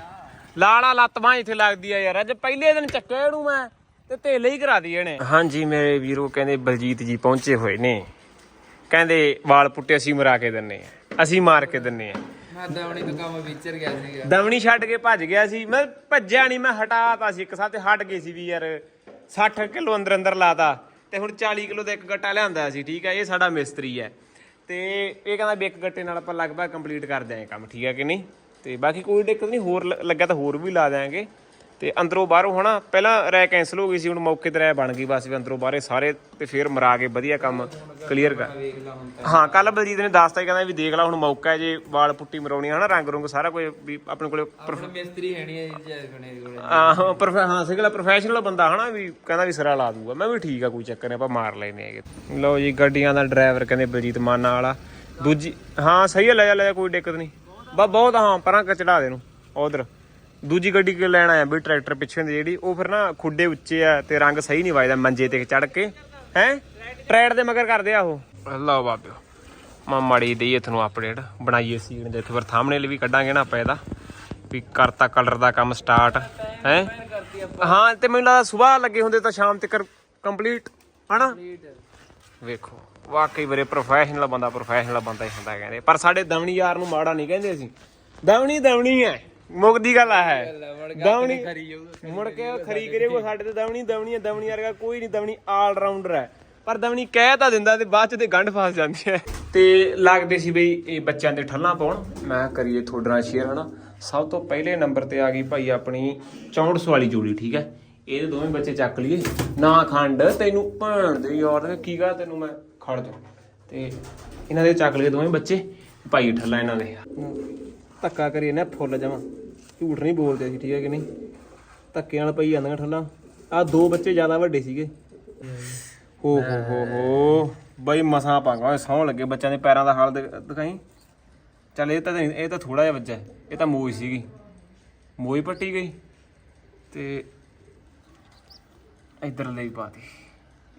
ਲਾਲਾ ਲੱਤ ਬਾਂਹ ਇੱਥੇ ਲੱਗਦੀ ਆ ਯਾਰ ਅੱਜ ਪਹਿਲੇ ਦਿਨ ਚੱਕਿਆ ਇਹਨੂੰ ਮੈਂ ਤੇ ਤੇਲੇ ਹੀ ਕਰਾ ਦੀ ਇਹਨੇ। ਹਾਂਜੀ ਮੇਰੇ ਵੀਰੋ ਕਹਿੰਦੇ ਬਲਜੀਤ ਜੀ ਪਹੁੰਚੇ ਹੋਏ ਨੇ। ਕਹਿੰਦੇ ਵਾਲ ਪੁੱਟੇ ਅਸੀਂ ਮਰਾ ਕੇ ਦਿੰਨੇ ਆ ਅਸੀਂ ਮਾਰ ਕੇ ਦਿੰਨੇ ਆ। ਮੈਂ ਦਵਣੀ ਤੋਂ ਕੰਮ ਵਿਚਰ ਗਿਆ ਸੀਗਾ। ਦਮਣੀ ਛੱਡ ਕੇ ਭੱਜ ਗਿਆ ਸੀ ਮੈਂ ਭੱਜਿਆ ਨਹੀਂ ਮੈਂ ਹਟਾਤਾ ਸੀ ਇੱਕ ਸਾਥ ਤੇ ਹਟ ਗਈ ਸੀ ਵੀ ਯਾਰ। 60 ਕਿਲੋ ਅੰਦਰ ਅੰਦਰ ਲਾਤਾ ਤੇ ਹੁਣ 40 ਕਿਲੋ ਦਾ ਇੱਕ ਗੱਟਾ ਲਿਆਂਦਾ ਸੀ, ਠੀਕ ਹੈ, ਇਹ ਸਾਡਾ ਮਿਸਤਰੀ ਹੈ। ਤੇ ਇਹ ਕਹਿੰਦਾ ਵੀ ਇੱਕ ਗੱਟੇ ਨਾਲ ਆਪਾਂ ਲਗਭਗ ਕੰਪਲੀਟ ਕਰ ਦਿਆਂਗੇ ਕੰਮ, ਠੀਕ ਹੈ ਕਿ ਨਹੀਂ? ਤੇ ਬਾਕੀ ਕੋਈ ਦਿੱਕਤ ਨਹੀਂ, ਹੋਰ ਲ- ਲੱਗਾ ਤਾਂ ਹੋਰ ਵੀ ਲਾ ਦਿਆਂਗੇ। ਤੇ ਅੰਦਰੋਂ ਬਾਹਰੋਂ ਹਨਾ ਪਹਿਲਾਂ ਰਾਇ ਕੈਨਸਲ ਹੋ ਗਈ ਸੀ ਹੁਣ ਮੌਕੇ ਤੇ ਰਾਇ ਬਣ ਗਈ ਬਸ ਵੀ ਅੰਦਰੋਂ ਬਾਹਰੇ ਸਾਰੇ ਤੇ ਫੇਰ ਮਰਾ ਕੇ ਵਧੀਆ ਕੰਮ ਕਲੀਅਰ ਕਰ। ਹਾਂ ਕੱਲ ਬਲਜੀਤ ਨੇ ਦੱਸਤਾ ਹੀ ਕਹਿੰਦਾ ਵੀ ਦੇਖ ਲੈ ਹੁਣ ਮੌਕਾ ਹੈ ਜੇ ਵਾਲ ਪੁੱਟੀ ਮਰਾਉਣੀ ਹੈ ਹਨਾ ਰੰਗ ਰੁੰਗ ਸਾਰਾ ਕੁਝ ਵੀ ਆਪਣੇ ਕੋਲੇ ਮਿਸਤਰੀ ਹੈ ਨਹੀਂ ਜੀ ਆਹ ਪ੍ਰੋਫੈ- ਹਾਂ ਸਿਗਲਾ ਪ੍ਰੋਫੈਸ਼ਨਲ ਬੰਦਾ ਹਨਾ ਵੀ ਕਹਿੰਦਾ ਵੀ ਸਿਰਾ ਲਾ ਦੂਗਾ। ਮੈਂ ਵੀ ਠੀਕ ਆ ਕੋਈ ਚੱਕਰ ਨਹੀਂ ਆਪਾਂ ਮਾਰ ਲੈਨੇ ਹੈਗੇ। ਲਓ ਜੀ ਗੱਡੀਆਂ ਦਾ ਡਰਾਈਵਰ ਕਹਿੰਦੇ ਬਲਜੀਤ ਮਾਨਾ ਵਾਲਾ। ਦੂਜੀ ਹਾਂ ਸਹੀ ਹੈ ਲੈ ਜਾ ਲੈ ਜਾ ਕੋਈ ਦਿੱਕਤ ਨਹੀਂ ਬਾ ਬਹੁਤ ਹਾਂ ਪਰਾਂ ਚੜਾ ਦੇ ਨੂੰ ਉਧਰ। ਦੂਜੀ ਗੱਡੀ ਕਿ ਲੈਣ ਆਇਆ ਵੀ ਟਰੈਕਟਰ ਪਿੱਛੇ ਦੀ ਜਿਹੜੀ ਉਹ ਫਿਰ ਨਾ ਖੁੱਡੇ ਉੱਚੇ ਆ ਤੇ ਰੰਗ ਸਹੀ ਨਹੀਂ ਵੱਜਦਾ ਮੰਜੇ ਤੇ ਚੜ ਕੇ। ਹੈ? ਟਰੈਡ ਦੇ ਮਗਰ ਕਰਦੇ ਆ ਉਹ। ਲਓ ਬਾਬਿਓ ਮਾ ਮਾੜੀ ਦੇਈਏ ਤੁਹਾਨੂੰ ਅਪਡੇਟ ਬਣਾਈਏ ਸੀਨ ਦੇ ਇੱਥੇ ਫਿਰ ਥੰਬਨੇਲ ਵੀ ਕੱਢਾਂਗੇ ਨਾ ਆਪਾਂ ਇਹਦਾ ਵੀ ਕਰਤਾ ਕਲਰ ਦਾ ਕੰਮ ਸਟਾਰਟ ਹੈ? ਹਾਂ ਤੇ ਮੈਨੂੰ ਲੱਗਦਾ ਸਵੇਰ ਲੱਗੇ ਹੁੰਦੇ ਤਾਂ ਸ਼ਾਮ ਤੱਕ ਕੰਪਲੀਟ ਹਨਾ? ਵੇਖੋ ਵਾਕਈ ਵੀਰੇ ਪ੍ਰੋਫੈਸ਼ਨਲ ਬੰਦਾ ਪ੍ਰੋਫੈਸ਼ਨਲ ਬੰਦਾ ਹੀ ਹੁੰਦਾ ਕਹਿੰਦੇ ਪਰ ਸਾਡੇ ਦਵਣੀ ਯਾਰ ਨੂੰ ਮਾੜਾ ਨਹੀਂ ਕਹਿੰਦੇ ਅਸੀਂ। ਦਵਣੀ ਦਵਣੀ ਹੈ। ਮੁੱਕਦੀ ਗੱਲ ਆ ਹੈ। ਦਵਣੀ ਮੁੜ ਕੇ ਉਹ ਖਰੀ ਕਰੇ ਕੋ ਸਾਡੇ ਤੇ ਦਵਣੀ ਦਵਣੀ ਦਵਣੀ ਵਰਗਾ ਕੋਈ ਨਹੀਂ ਦਵਣੀ ਆਲ ਰਾਊਂਡਰ ਹੈ ਪਰ ਦਵਣੀ ਕਹਿ ਤਾਂ ਦਿੰਦਾ ਤੇ ਬਾਅਦ ਚ ਤੇ ਗੰਢ ਫਸ ਜਾਂਦੀ ਹੈ ਤੇ ਲੱਗਦੇ ਸੀ ਬਈ ਇਹ ਬੱਚਿਆਂ ਦੇ ਠੱਲਾਂ ਪਾਉਣ। ਮੈਂ ਕਰੀਏ ਤੁਹਾਡੇ ਨਾਲ ਸ਼ੇਅਰ ਹਨਾ। ਸਭ ਤੋਂ ਪਹਿਲੇ ਨੰਬਰ ਤੇ ਆ ਗਈ ਭਾਈ ਆਪਣੀ 6400 ਵਾਲੀ ਜੋੜੀ ਠੀਕ ਹੈ? ਇਹਦੇ ਦੋਵੇਂ ਬੱਚੇ ਚੱਕ ਲਈਏ। ਨਾ ਖੰਡ ਤੈਨੂੰ ਭੈਣ ਦੇ ਯਾਰ ਕੀ ਗਾ ਤੈਨੂੰ ਮੈਂ ਖੜ ਜਾ। ਤੇ ਇਹਨਾਂ ਦੇ ਚੱਕ ਲਈਏ ਦੋਵੇਂ ਬੱਚੇ। ਭਾਈ ਠੱਲਾ ਇਹਨਾਂ ਦੇ ਧੱਕਾ ਕਰੀਏ ਨਾ ਫੁੱਲ ਜਾਵਾਂ ਝੂਠ ਨਹੀਂ ਬੋਲਦੇ ਸੀ ਠੀਕ ਹੈ ਕਿ ਨਹੀਂ? ਧੱਕੇ ਨਾਲ ਪਈ ਜਾਂਦੀਆਂ ਠੱਲਾਂ। ਆ ਦੋ ਬੱਚੇ ਜ਼ਿਆਦਾ ਵੱਡੇ ਸੀਗੇ। ਹੋ ਹੋ ਹੋ ਹੋ। ਬਈ ਮਸਾਂ ਪਾਂਗਾ ਸੌਂ ਲੱਗੇ ਬੱਚਿਆਂ ਦੇ ਪੈਰਾਂ ਦਾ ਹਾਲ ਦਿਖ- ਦਿਖਾਈ। ਚੱਲ ਇਹ ਤਾਂ ਨਹੀਂ- ਇਹ ਤਾਂ ਥੋੜਾ ਜਿਹਾ ਵੱਜਾ ਇਹ ਤਾਂ ਮੋਈ ਸੀਗੀ। ਮੋਈ ਪੱਟੀ ਗਈ ਤੇ ਇਧਰ ਲਈ ਪਾਤੀ।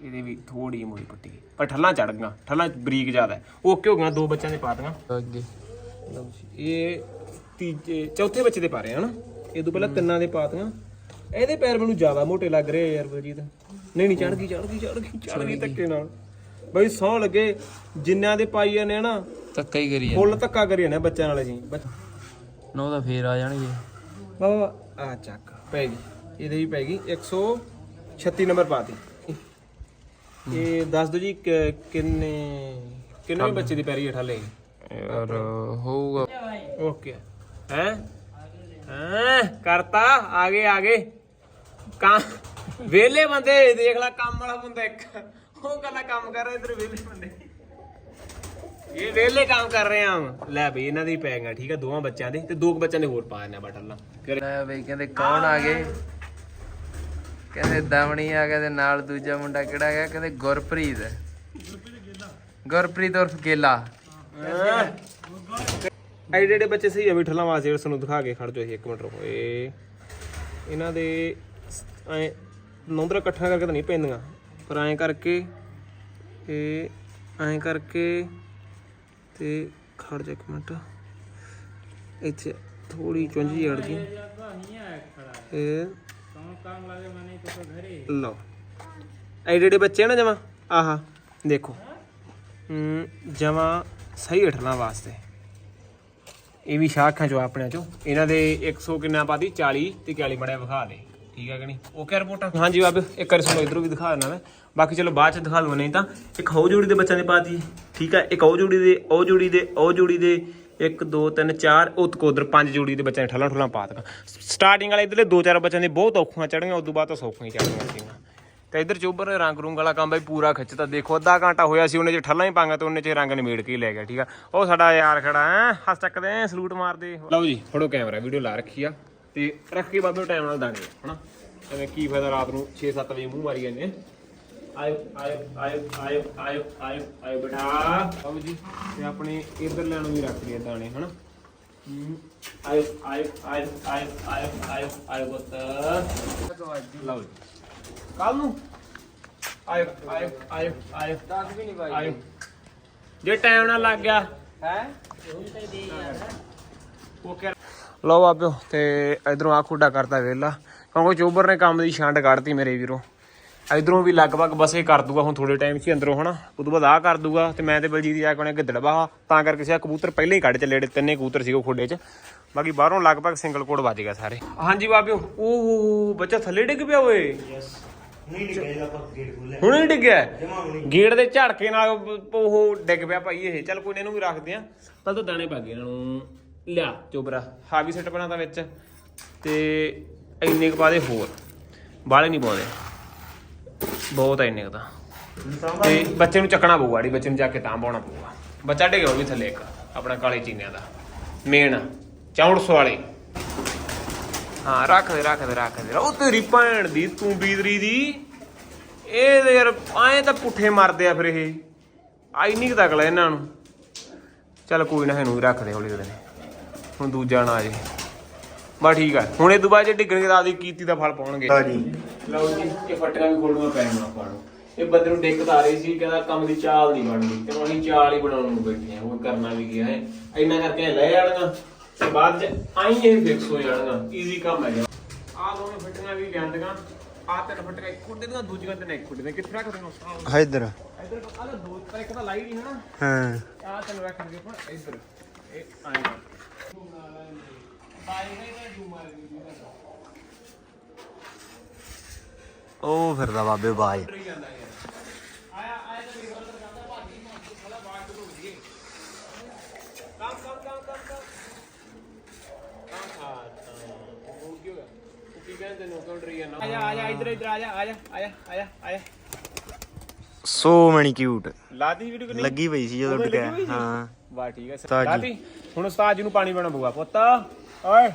ਇਹਦੇ ਵੀ ਥੋੜੀ ਮੋਈ ਪੱਟੀ। ਗਈ ਪਰ ਠੱਲਾਂ ਚੜ ਗਈਆਂ। ਠੱਲਾਂ ਬਰੀਕ ਜ਼ਿਆਦਾ ਹੈ। ਓਕੇ ਹੋ ਗਈਆਂ ਦੋ ਬੱਚਿਆਂ ਦੇ ਪਾ ਦੀਆਂ ਅੱਗੇ। ਲਓ ਜੀ, ਇਹ ਤੀਜੇ ਚੌਥੇ ਬੱਚੇ ਦੇ ਪਾ ਰਹੇ ਹਨਾ? ਇਹ ਤੋਂ ਪਹਿਲਾਂ ਤਿੰਨਾਂ ਦੇ ਪਾਤੀਆਂ। ਇਹਦੇ ਪੈਰ ਮੈਨੂੰ ਜ਼ਿਆਦਾ ਮੋਟੇ ਲੱਗ ਰਹੇ ਯਾਰ ਬਲਜੀਤ। ਨਹੀਂ ਨਹੀਂ ਚੜ ਗਈ ਚੜ ਗਈ ਚੜ ਗਈ ਚੜ ਗਈ ਧੱਕੇ ਨਾਲ। ਬਈ ਸੌ ਲੱਗੇ ਜਿੰਨਿਆਂ ਦੇ ਪਾਈ ਜਾਂਦੇ ਨਾ ਧੱਕਾ ਹੀ ਕਰੀ ਫੁੱਲ ਧੱਕਾ ਕਰੀ ਜਾਂਦੇ ਬੱਚਿਆਂ ਨਾਲ ਜੀ। ਨੋ ਤਾਂ ਫੇਰ ਆ ਜਾਣਗੇ। ਬਾਬਾ ਆ ਚੱਕ ਪੈ ਗਈ। ਇਹਦੇ ਵੀ ਪੈ ਗਈ। 136 ਨੰਬਰ ਪਾਤੀ। ਇਹ ਦੱਸ ਦਿਓ ਜੀ ਕਿੰਨੇ ਕਿੰਨੇ ਬੱਚੇ ਦੀ ਪੈਰੀ ਹੇਠਾਂ ਲੈ ਯਾਰ ਹੋਊਗਾ। ਓਕੇ। ਹੈ? ਹੈ? ਕਰਤਾ? ਆਗੇ ਆਗੇ ਕੰਮ ਵੇਲੇ ਬੰਦੇ ਦੇਖ ਲੈ ਕੰਮ ਵਾਲਾ ਬੰਦਾ ਇੱਕ। ਉਹ ਕੱਲਾ ਕੰਮ ਕਰ ਰਿਹਾ ਇਧਰ ਵੇਲੇ ਬੰਦੇ। ਇਹ ਵੇਲੇ ਕੰਮ ਕਰ ਰਹੇ ਆ। ਲੈ ਬਈ ਇਹਨਾਂ ਦੀ ਪੈ ਗਈਆਂ ਠੀਕ ਆ ਦੋਵਾਂ ਬੱਚਿਆਂ ਦੇ। ਤੇ ਦੋ ਬੱਚਿਆਂ ਦੇ ਹੋਰ ਪਾ ਦੇਣਾ ਬਟਲਾ ਲੈ। ਬਈ ਕਹਿੰਦੇ ਕੌਣ ਆ ਗਏ? ਕਹਿੰਦੇ ਦਮਣੀ ਆ ਗਿਆ ਤੇ ਨਾਲ ਦੂਜਾ ਮੁੰਡਾ ਕਿਹੜਾ ਗਿਆ ਕਹਿੰਦੇ ਗੁਰਪ੍ਰੀਤ। ਗੁਰਪ੍ਰੀਤ ਉਰਫ ਗੇਲਾ ਐਡੇ ਐਡੇ ਬੱਚੇ ਸਹੀ ਆ ਵੀ ਠੱਲਾਂ ਵਾਸਤੇ, ਜਿਹੜੇ ਤੁਹਾਨੂੰ ਦਿਖਾ ਕੇ ਖੜ ਜਾਓ ਜੀ ਇੱਕ ਮਿੰਟ ਰੁਕੋ। ਇਹ ਇਹਨਾਂ ਦੇ ਐ ਨੌਂਦਰਾ ਇਕੱਠਾ ਕਰਕੇ ਤਾਂ ਨਹੀਂ ਪੈਂਦੀਆਂ, ਪਰ ਐਂ ਕਰਕੇ ਇਹ ਐਂ ਕਰਕੇ ਤੇ ਖੜ ਜਾ ਇੱਕ ਮਿੰਟ। ਇੱਥੇ ਥੋੜੀ ਚੁੰਝੀ ਅੜ ਗਈ ਇਹ ਲਓ। ਐਡੇ ਐਡੇ ਬੱਚੇ ਆ ਨਾ ਜਮਾ, ਆਹਾ, ਦੇਖੋ। ਹੂੰ, ਜਮਾ ਸਹੀ ਹਟਣਾ ਵਾਸਤੇ। ਇਹ ਵੀ ਸ਼ਾਖਾਂ ਚੋਂ ਆਪਣਿਆਂ ਚੋਂ। ਇਹਨਾਂ ਦੇ 100 ਕਿੰਨਾ ਪਾਤੀ 40 ਤੇ 40 ਬੜਿਆ ਵਿਖਾ ਦੇ। ਠੀਕ ਹੈ ਕਿ ਨਹੀਂ? ਓਕੇ ਰਿਪੋਰਟਾਂ? ਹਾਂਜੀ ਬਾਬ, ਇੱਕ ਵਾਰ ਸਾਨੂੰ ਇਧਰੋਂ ਵੀ ਦਿਖਾ ਦੇਣਾ ਮੈਂ। ਬਾਕੀ ਚਲੋ ਬਾਅਦ ਚ ਦਿਖਾ ਦਵਾਂ ਨਹੀਂ ਤਾਂ ਇੱਕ ਹੋ ਜੋੜੀ ਦੇ ਬੱਚਿਆਂ ਦੇ ਪਾਤੀ ਠੀਕ ਹੈ ਇੱਕ ਉਹ ਜੋੜੀ ਦੇ, ਉਹ ਜੋੜੀ ਦੇ, ਉਹ ਜੋੜੀ ਦੇ। 1 2 3 4 ਉਤਕ ਉਧਰ ਪੰਜ ਜੋੜੀ ਦੇ ਬੱਚਿਆਂ ਨੇ ਠੱਲਾਂ ਠੁਲਾਂ ਪਾ ਦਿੱਤਾ ਸਟਾਰਟਿੰਗ ਵਾਲੇ ਇਧਰਲੇ ਦੋ ਚਾਰ ਬੱਚਿਆਂ ਦੇ ਬਹੁਤ ਔਖੀਆਂ ਚੜੀਆਂ ਉਸ ਤੋਂ ਬਾਅਦ ਤਾਂ ਸੌਖੀਆਂ ਹੀ ਚੜੀਆਂ ਸੀਗੀਆਂ ਤੇ ਇਧਰ ਚੋਬਰ ਨੇ ਰੰਗ ਰੂੰਗ ਵਾਲਾ ਕੰਮ ਬਈ ਪੂਰਾ ਖਿੱਚਤਾ ਦੇਖੋ ਅੱਧਾ ਘੰਟਾ ਹੋਇਆ ਸੀ ਉਹਨੇ ਚ ਠੱਲਾਂ ਹੀ ਪਾਂਗਾ ਤੇ ਉਹਨੇ ਚ ਰੰਗ ਨਿਮੇੜ ਕੇ ਲੈ ਗਿਆ ਠੀਕ ਆ ਉਹ ਸਾਡਾ ਯਾਰ ਖੜਾ ਹੈ ਹੱਸ ਚੱਕਦੇ ਐ ਸਲੂਟ ਮਾਰਦੇ ਲਓ ਜੀ ਫੜੋ ਕੈਮਰਾ ਵੀਡੀਓ ਲਾ ਰੱਖੀ ਆ ਤੇ ਰੱਖ ਕੇ ਬਾਬੇ ਟਾਈਮ ਨਾਲ ਦਾਣੇ ਹਨਾ ਐਵੇਂ ਕੀ ਫਾਇਦਾ ਰਾਤ ਨੂੰ 6-7 ਵਜੇ ਮੂੰਹ ਮਾਰੀ ਜਾਂਦੇ ਆਇਓ ਆਇਓ ਆਇਓ ਆਇਓ ਆਇਓ ਆਇਓ ਆਇਓ ਬੇਟਾ ਆਓ ਜੀ ਤੇ ਆਪਣੇ ਇਧਰ ਲੈਣ ਵੀ ਰੱਖ ਲਈਏ ਦਾਣੇ ਹਨਾ ਆਇਓ ਆਇਓ ਆਇਓ ਆਇਓ ਆਇਓ ਆਇਓ ਆਇਓ ਲਓ ਜੀ ਕੱਲ ਨੂੰ? ਆਇਓ ਆਇਓ ਆਇਓ ਆਇਓ। ਦੱਸ ਵੀ ਨਹੀਂ ਬਾਈ ਆਇਓ। ਜੇ ਟਾਈਮ ਨਾਲ ਲੱਗ ਗਿਆ। ਹੈ? ਓਕੇ। ਲਓ ਬਾਬਿਓ ਤੇ ਇਧਰੋਂ ਆ ਖੁੱਡਾ ਕਰਤਾ ਵੇਲਾ ਕਿਉਂਕਿ ਚੋਬਰ ਨੇ ਕੰਮ ਦੀ ਛੰਡ ਕੱਢਤੀ ਮੇਰੇ ਵੀਰੋ। ਇਧਰੋਂ ਵੀ ਲਗਭਗ ਬਸ ਇਹ ਕਰ ਦੂਗਾ ਹੁਣ ਥੋੜੇ ਟਾਈਮ 'ਚ ਹੀ ਅੰਦਰੋਂ ਹਨਾ? ਉਦੋਂ ਬਾਅਦ ਆ ਕਰ ਦੂਗਾ ਤੇ ਮੈਂ ਤੇ ਬਲਜੀਤ ਜਾ ਕੇ ਉਹਨੇ ਗਿੱਦੜਵਾ ਤਾਂ ਕਰਕੇ ਸਿਆ ਕਬੂਤਰ ਪਹਿਲੇ ਹੀ ਕੱਢ ਚੱਲੇ ਜਿਹੜੇ ਤਿੰਨੇ ਕਬੂਤਰ ਸੀ ਉਹ ਖੁੱਡੇ 'ਚ। ਬਾਕੀ ਬਾਹਰੋਂ ਲਗਭਗ ਸਿੰਗਲ ਕੋਡ ਵੱਜ ਗਿਆ ਸਾਰੇ। ਹਾਂਜੀ ਬਾਬਿਓ ਉਹ ਬੱਚਾ ਥੱਲੇ ਡਿੱਗ ਪਿਆ ਓਏ। ਨਹੀਂ ਗੇਟ ਖੁੱਲਿਆ ਹੁਣੇ ਹੀ ਡਿੱਗਿਆ? ਜਮਾ ਗੇਟ ਦੇ ਝੜਕੇ ਨਾਲ ਉਹ ਡਿੱਗ ਪਿਆ ਭਾਈ ਇਹ। ਚੱਲ ਕੋਈ ਨੀ ਇਹਨੂੰ ਵੀ ਰੱਖਦੇ ਆ। ਤਾਂ ਤਾਂ ਦਾਣੇ ਪਾ ਗਏ ਇਹਨਾਂ ਨੂੰ ਲਿਆ ਚੋਬਰਾ। ਹਾਵੀ ਸੈੱਟ ਬਣਾਤਾ ਵਿੱਚ। ਤੇ ਇੰਨੇ ਕੁ ਪਾਦੇ ਹੋਰ। ਬਾਲੇ ਨਹੀਂ ਪਾਉਂਦੇ। ਬਹੁਤ ਆ ਇੰਨੇ ਕੁ ਤਾਂ। ਤੇ ਬੱਚੇ ਨੂੰ ਚੱਕਣਾ ਪਊਗਾ ਆੜੀ ਬੱਚੇ ਨੂੰ ਜਾ ਕੇ ਤਾਂ ਪਾਉਣਾ ਪਊਗਾ। ਬੱਚਾ ਡਿੱਗਿਆ ਉਹ ਵੀ ਥੱਲੇ ਇੱਕ ਆਪਣਾ ਕਾਲੇ ਚੀਨਿਆਂ ਦਾ। ਮੇਨ 400 ਵਾਲੇ ਹਾਂ ਰੱਖ ਦੇ ਰੱਖ ਦੇ ਰੱਖ ਦੇ। ਉਹ ਤੇਰੀ ਭੈਣ ਦੀ ਤੂੰ ਬੀਦਰੀ ਦੀ। ਇਹ ਤੇ ਯਾਰ ਐਂ ਤਾਂ ਪੁੱਠੇ ਮਰਦੇ ਆ ਫਿਰ ਇਹ। ਆਈ ਨਹੀਂ ਤਕਲਾ ਇਹਨਾਂ ਨੂੰ। ਚੱਲ ਕੋਈ ਨਾ ਇਹਨੂੰ ਰੱਖ ਦੇ ਹੌਲੀ ਹੌਲੀ। ਹੁਣ ਦੂਜਾ ਨਾ ਆ ਜੇ ਬਾ ਠੀਕ ਆ। ਹੁਣ ਇਹ ਤੋਂ ਬਾਅਦ ਜੇ ਡਿੱਗਣਗੇ ਤਾਂ ਆਦੀ ਕੀਤੀ ਦਾ ਫਲ ਪਾਉਣਗੇ। ਹਾਂਜੀ ਲਓ ਜੀ ਇਹ ਫੱਟੀਆਂ ਵੀ ਖੋਲੂਗਾ ਪੈਣਾ ਆਪਾਂ ਨੂੰ। ਇਹ ਬੰਦੇ ਨੂੰ ਦਿੱਕਤ ਆ ਰਹੀ ਸੀ ਕਹਿੰਦਾ ਕੰਮ ਦੀ ਚਾਲ ਨਹੀਂ ਬਣਦੀ। ਤੇ ਅਸੀਂ ਚਾਲ ਹੀ ਬਣਾਉਣ ਨੂੰ ਬੈਠੇ ਆ ਉਹ ਕਰਨਾ ਵੀ ਗਿਆ ਹੈ। ਇੰਨਾ ਕਰਕੇ ਲੈ ਜਾਣਗਾ ਤੇ ਬਾਅਦ ਚ ਆਈ ਇਹ ਫਿਕਸ ਹੋ ਜਾਣਗਾ ਈਜ਼ੀ ਕੰਮ ਹੈਗਾ ਆਹ ਦੋਵੇਂ ਫੱਟੀਆਂ ਵੀ ਲਿਆਂਦੀਆਂ ਆਹ ਤਿੰਨ ਫੱਟੀਆਂ ਇੱਕ ਖੁੱਡੇ ਦੀਆਂ ਦੂਜੀਆਂ ਤਿੰਨ ਇੱਕ ਖੁੱਡੇ ਦੀਆਂ। ਕਿੱਥੇ ਰੱਖ ਦੇਣਾ ਆਹ ਇਧਰ ਇੱਧਰ ਆਹ ਤਾਂ ਦੋ ਪਰ ਇੱਕ ਤਾਂ ਲਾਈ ਨਹੀਂ ਹਨਾ ਹਾਂ। ਆਹ ਤੈਨੂੰ ਰੱਖਣਗੇ ਪਰ ਇੱਧਰ। ਇਹ ਆਏਗਾ ਬਾਈ ਨੇ ਤਾਂ ਜੂ ਮਾਰ ਗਈ ਉਹ ਫਿਰਦਾ ਬਾਬੇ ਬਾਜ ਆਇਆ ਆਇਆ ਤਾਂ ਵੀਰ ਅੰਦਰ ਜਾਂਦਾ ਭਾਗੀ ਨੂੰ ਥੋੜਾ ਬਾਹਰ ਤੋਂ ਹੋਈਏ ਕੰਮ ਕੰਮ ਕੰਮ ਕੰਮ ਕੰਮ ਕੰਮ ਖਾ ਉਹ ਕੀ ਹੋ ਗਿਆ ਉਹ ਕੀ ਕਹਿੰਦੇ ਨੂੰ ਇੱਧਰ ਸੋ ਮੈਨੀ ਕਿਊਟ ਲਾਦੀ ਵੀਡੀਓ ਕਿ ਨਹੀਂ ਲੱਗੀ ਪਈ ਸੀ ਜਦੋਂ ਉਦੋਂ ਉੱਡ ਗਿਆ ਲੱਗੀ ਹੋਈ ਸੀ? ਹਾਂ। ਵਾਹ ਠੀਕ ਹੈ ਉਸਤਾਦ ਜੀ। ਲਾਦੀ ਹੁਣ ਉਸਤਾਦ ਜੀ ਨੂੰ ਪਾਣੀ ਪਾਣਾ ਪਊਗਾ ਪੁੱਤ। ਓਏ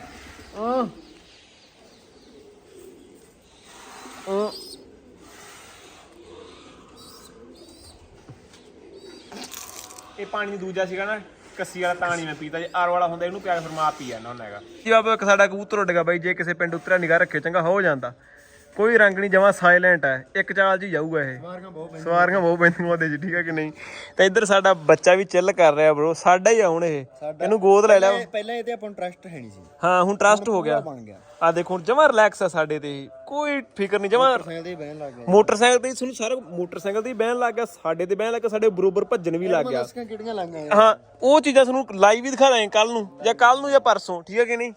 ਇਹ ਪਾਣੀ ਦੂਜਾ ਸੀਗਾ ਨਾ। ਕੱਸੀ ਵਾਲਾ ਤਾਂ ਨਹੀਂ ਮੈਂ ਪੀਤਾ, ਜੇ ਆਰ ਵਾਲਾ ਹੁੰਦਾ ਇਹਨੂੰ ਪਿਆ ਕੇ ਫਿਰ ਮਾਂ ਪੀ ਜਾਂਦਾ ਹੁੰਦਾ ਹੈਗਾ। ਜੀ ਬਾਬਾ, ਇੱਕ ਸਾਡਾ ਕਬੂਤਰ ਉੱਡ ਗਿਆ ਬਾਈ, ਜੇ ਕਿਸੇ ਪਿੰਡ ਉਤਰਿਆ ਨਿਗਾਹ ਰੱਖੇ, ਚੰਗਾ ਹੋ ਜਾਂਦਾ। ਕੋਈ ਰੰਗ ਨਹੀਂ ਜਮਾ ਸਾਇਲੈਂਟ ਹੈ। ਇੱਕ ਚਾਲ ਹੀ ਜਾਊਗਾ ਇਹ। ਸਵਾਰੀਆਂ ਬਹੁਤ ਪੈਂਦੀਆਂ। ਉਹਦੇ 'ਚ ਠੀਕ ਹੈ ਕਿ ਨਹੀਂ? ਤੇ ਇੱਧਰ ਸਾਡਾ ਬੱਚਾ ਵੀ ਚਿੱਲ ਕਰ ਰਿਹਾ ਬ్రో ਸਾਡਾ ਹੀ ਆ ਹੁਣ ਇਹ। ਇਹਨੂੰ ਗੋਦ ਲੈ ਲਿਆ। ਪਹਿਲਾਂ ਇਹ ਤੇ ਆਪਾਂ ਟਰਸਟ ਹੈ ਨਹੀਂ ਸੀ। ਹਾਂ ਹੁਣ ਟਰਸਟ ਹੋ ਗਿਆ। ਬਣ ਗਿਆ। ਆ ਦੇਖੋ ਹੁਣ ਜਮਾ ਰਿਲੈਕਸ ਆ ਸਾਡੇ ਤੇ। ਕੋਈ ਫਿਕਰ ਨਹੀਂ ਜਮਾ ਸਾਈਕਲ ਤੇ ਬਹਿਣ ਲੱਗ ਗਿਆ। ਮੋਟਰਸਾਈਕਲ ਤੇ ਤੁਹਾਨੂੰ ਸਾਰਾ ਮੋਟਰਸਾਈਕਲ ਤੇ ਬਹਿਣ ਲੱਗ ਗਿਆ। ਸਾਡੇ ਤੇ ਬਹਿਣ ਲੱਗ ਗਿਆ ਸਾਡੇ ਬਰੋਬਰ ਭੱਜਣ ਵੀ ਲੱਗ ਗਿਆ। ਹਾਂ ਉਹ ਚੀਜ਼ਾਂ ਤੁਹਾਨੂੰ ਲਾਈਵ ਵੀ ਦਿਖਾ ਦਾਂਗੇ ਕੱਲ ਨੂੰ ਜਾਂ ਕੱਲ ਨੂੰ ਜਾਂ ਪਰਸੋਂ ਠੀਕ ਹੈ ਕਿ ਨਹੀਂ?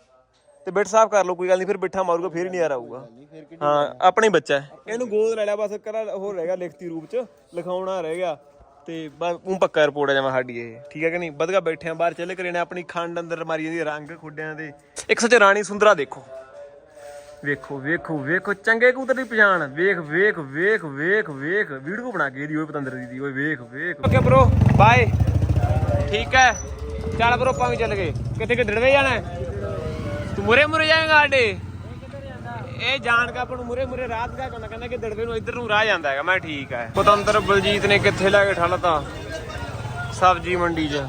ਤੇ ਬਿਟ ਸਾਫ਼ ਕਰ ਲਓ ਕੋਈ ਗੱਲ ਨਹੀਂ ਫਿਰ ਬਿੱਠਾ ਮਾਰੂਗਾ ਫਿਰ ਹੀ ਨਹੀਂ ਆ ਆਊਗਾ। ਹਾਂ ਆਪਣਾ ਬੱਚਾ ਹੈ। ਇਹਨੂੰ ਗੋਦ ਲੈ ਲਿਆ ਬਸ ਕਰਾ ਹੋਰ ਰਹਿ ਗਿਆ ਲਿਖਤੀ ਰੂਪ ਚ ਲਿਖਾਉਣਾ ਰਹਿ ਗਿਆ। ਤੇ ਬਸ ਉਹ ਪੱਕਾ ਰਿਪੋਰਟ ਹੈ ਜਮਾ ਸਾਡੀ ਇਹ ਠੀਕ ਹੈ ਕਿ ਨਹੀਂ? ਵਧਗਾ ਬੈਠੇ ਆ ਬਾਹਰ ਚੱਲੇ ਕਰੇ ਨੇ ਆਪਣੀ ਖੰਡ ਅੰਦਰ ਮਾਰੀ ਜਾਂਦੀ ਰੰਗ ਖੁੱਡਿਆਂ ਦੇ। ਇੱਕ ਸੱਚ ਰਾਣੀ ਸੁੰਦਰਾ ਦੇਖੋ। ਵੇਖੋ ਵੇਖੋ ਵੇਖੋ ਚੰਗੇ ਕਬੂਤਰ ਦੀ ਪਛਾਣ। ਵੇਖ ਵੇਖ ਵੇਖ ਵੇਖ ਵੇਖ। ਵੀਡੀਓ ਬਣਾ ਕੇ ਦੀ ਓਏ ਪਤੰਦਰ ਦੀ ਦੀ ਓਏ ਵੇਖ ਵੇਖ। ਓਕੇ ਬ్రో ਬਾਏ ਠੀਕ ਹੈ। ਚੱਲ ਬ్రో ਵੀ ਚੱਲ ਗਏ। ਕਿੱਥੇ ਕਿ ਦੜਵੇ ਜਾਣਾ ਹੈ? ਤੂੰ ਮੁਰੇ ਮੁਰੇ ਜਾਏਗਾ ਆਡੇ ਇਹ ਜਾਣ ਕਾ ਨੂੰ ਮੁਰੇ ਮੁਰੇ ਰਾਤ ਦਾ ਕਹਿੰਦਾ ਕਹਿੰਦਾ ਕਿ ਦੜਵੇ ਨੂੰ ਇੱਧਰ ਨੂੰ ਰਾਹ ਜਾਂਦਾ ਹੈਗਾ। ਮੈਂ ਠੀਕ ਹੈ। ਪਤੰਦਰ ਬਲਜੀਤ ਨੇ ਕਿੱਥੇ ਲੈ ਕੇ ਠੱਲਤਾ ਸਬਜੀ ਮੰਡੀ 'ਚ।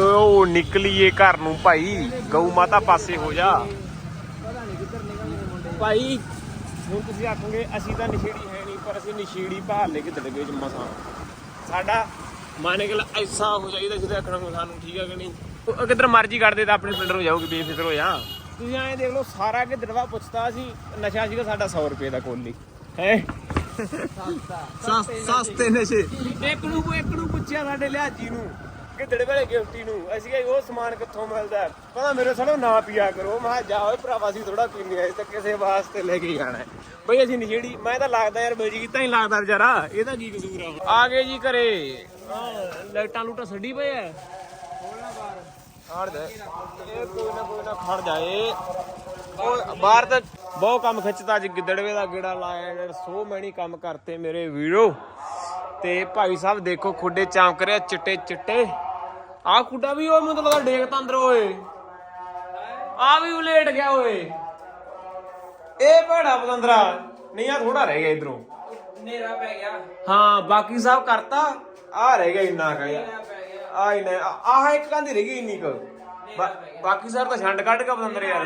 ਉਹ ਨਿਕਲੀਏ ਘਰ ਨੂੰ ਭਾਈ। ਗਊ ਮਾਤਾ ਪਾਸੇ ਹੋ ਜਾ। ਭਾਈ, ਹੁਣ ਤੁਸੀਂ ਆਖੋਗੇ, ਅਸੀਂ ਤਾਂ ਨਸ਼ੇੜੀ ਹੈ ਨਹੀਂ, ਪਰ ਅਸੀਂ ਨਸ਼ੀੜੀ ਭਾਲ ਲੈ ਕੇ ਦੜਗੇ ਚ ਮਸਾਂ ਸਾਡਾ ਮਾਨੇ ਕਿ ਐਸਾ ਹੋ ਜਾਈਦਾ ਜਿਹਦੇ ਆਖਣਾ ਸਾਨੂੰ ਠੀਕ ਹੈ ਕਿ ਨਹੀਂ। ਉਹ ਕਿੱਧਰ ਮਰਜ਼ੀ ਕੱਢਦੇ ਤਾਂ ਆਪਣੇ ਪਿੰਡ ਨੂੰ ਜਾਓਗੇ ਬੇਫਿਕਰ ਹੋ ਜਾ। ਤੁਸੀਂ ਐਂ ਦੇਖ ਲਓ ਸਾਰਾ ਕਿ ਦੜਵਾ ਪੁੱਛਤਾ ਸੀ ਨਸ਼ਾ ਸੀਗਾ ਸਾਡਾ 100 ਰੁਪਏ ਦਾ ਕੋਲੀ। ਹੈ? ਸਸਤੇ ਨਸ਼ੇ। ਇੱਕ ਨੂੰ ਇੱਕ ਨੂੰ ਪੁੱਛਿਆ ਸਾਡੇ ਲਿਆਜੀ ਨੂੰ ਗਿੱਦੜ ਵੇਲੇ ਗਿਫਟੀ ਨੂੰ। ਅਸੀਂ ਕਿਹਾ ਉਹ ਸਮਾਨ ਕਿੱਥੋਂ ਮਿਲਦਾ? ਕਹਿੰਦਾ ਮੇਰੇ ਸਾਲੇ ਨਾ ਪੀਆ ਕਰੋ। ਮੈਂ ਕਿਹਾ ਜਾ ਓਏ ਭਰਾਵਾ ਸੀ ਥੋੜਾ ਪੀਂਦੇ ਆ ਤਾਂ ਕਿਸੇ ਵਾਸਤੇ ਲੈ ਕੇ ਜਾਣਾ ਹੈ। ਬਈ ਅਸੀਂ ਨਸ਼ੇੜੀ। ਮੈਂ ਤਾਂ ਲੱਗਦਾ ਯਾਰ ਬਈ ਕੀਤਾ ਹੀ ਲੱਗਦਾ ਵਿਚਾਰਾ। ਇਹਦਾ ਕੀ ਕਸੂਰ ਆ? ਆ ਗਏ ਜੀ ਘਰੇ। ਲਾਈਟਾਂ ਲੂਟਾਂ ਛੱਡੀ ਪਏ ਆ। ਖੜ ਜਾ ਇਹ ਕੋਈ ਨਾ ਕੋਈ ਨਾ ਖੜ ਜਾ ਇਹ ਉਹ ਬਾਹਰ ਤਾਂ ਬਹੁਤ ਕੰਮ ਖਿੱਚਦਾ ਅੱਜ ਗਿੱਦੜਵੇ ਦਾ ਗੇੜਾ ਲਾਇਆ ਯਾਰ ਸੋ ਮੈਣੀ ਕੰਮ ਕਰਤੇ ਮੇਰੇ ਵੀਰੋ। ਤੇ ਭਾਈ ਸਾਹਿਬ ਦੇਖੋ ਖੁੱਡੇ ਚਾਂਕ ਰਿਆ ਚਿੱਟੇ ਚਿੱਟੇ। ਆਹ ਖੁੱਡਾ ਵੀ ਉਹ ਮੈਨੂੰ ਲੱਗਦਾ ਡੇਕ ਤਾਂ ਅੰਦਰ ਓਏ। ਆ ਵੀ ਉਲੇਟ ਗਿਆ ਓਏ। ਇਹ ਭੜਾ ਪਤੰਦਰਾ। ਨਹੀਂ ਆ ਥੋੜਾ ਰਹਿ ਗਿਆ ਇਧਰੋਂ। ਨੇਰਾ ਪੈ ਗਿਆ। ਹਾਂ ਬਾਕੀ ਸਭ ਕਰਤਾ। ਆ ਰਹਿ ਗਿਆ ਇੰਨਾ ਕਾ। ਯਾਰ ਪੈ ਗਿਆ ਆ ਹੀ ਨੇ ਆਹ ਇੱਕ ਕੰਦੀ ਰਹਿ ਗਈ ਇੰਨੀ ਕੁ। ਬਾ- ਬਾਕੀ ਸਭ ਤਾਂ ਛੰਡ ਕੱਢ ਕੇ ਪਤੰਦਰ ਯਾਰ।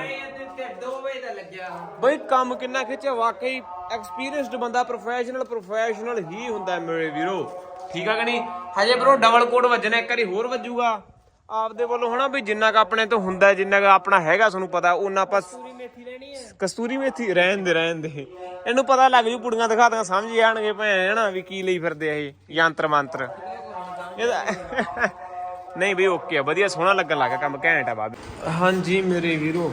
ਤੇ 2 ਵਜੇ ਦਾ ਲੱਗਿਆ। ਬਈ ਕੰਮ ਕਿੰਨਾ ਖਿੱਚਿਆ ਵਾਕਈ ਐਕਸਪੀਰੀਅੰਸਡ ਬੰਦਾ ਪ੍ਰੋਫੈਸ਼ਨਲ ਪ੍ਰੋਫੈਸ਼ਨਲ ਹੀ ਹੁੰਦਾ ਹੈ ਮੇਰੇ ਵੀਰੋ। ਠੀਕ ਆ ਕਿ ਨਹੀਂ? ਹਜੇ ਬਰੋ ਡਬਲ ਕੋਡ ਵੱਜਣਾ ਇੱਕ ਵਾਰੀ ਹੋਰ ਵੱਜੂਗਾ। ਆਪਦੇ ਵੱਲੋਂ ਹਨਾ ਵੀ ਜਿੰਨਾ ਕ ਆਪਣੇ ਤੋਂ ਹੁੰਦਾ ਜਿੰਨਾ ਕ ਆਪਣਾ ਹੈਗਾ ਤੁਹਾਨੂੰ ਪਤਾ ਉਹਨਾਂ ਆਪਾਂ ਪੂਰੀ ਮੇਥੀ ਲੈਣੀ ਹੈ। ਕਸਤੂਰੀ ਮੇਥੀ ਰਹਿਣ ਦੇ ਰਹਿਣ ਦੇ। ਇਹਨੂੰ ਪਤਾ ਲੱਗ ਜੂ ਪੁੜੀਆਂ ਦਿਖਾ ਦਾਂ ਸਮਝ ਜਾਣਗੇ ਭੈਣ ਹਨਾ ਵੀ ਕੀ ਲਈ ਫਿਰਦੇ ਆ ਇਹ ਯੰਤਰ ਮੰਤਰ ਇਹਦਾ ਨਹੀਂ ਬਈ ਓਕੇ ਆ, ਵਧੀਆ ਸੋਹਣਾ ਲੱਗਣ ਲੱਗਾ ਕੰਮ, ਘੈਂਟ ਆ ਬਾਬੇ। ਹਾਂਜੀ ਮੇਰੇ ਵੀਰੋ,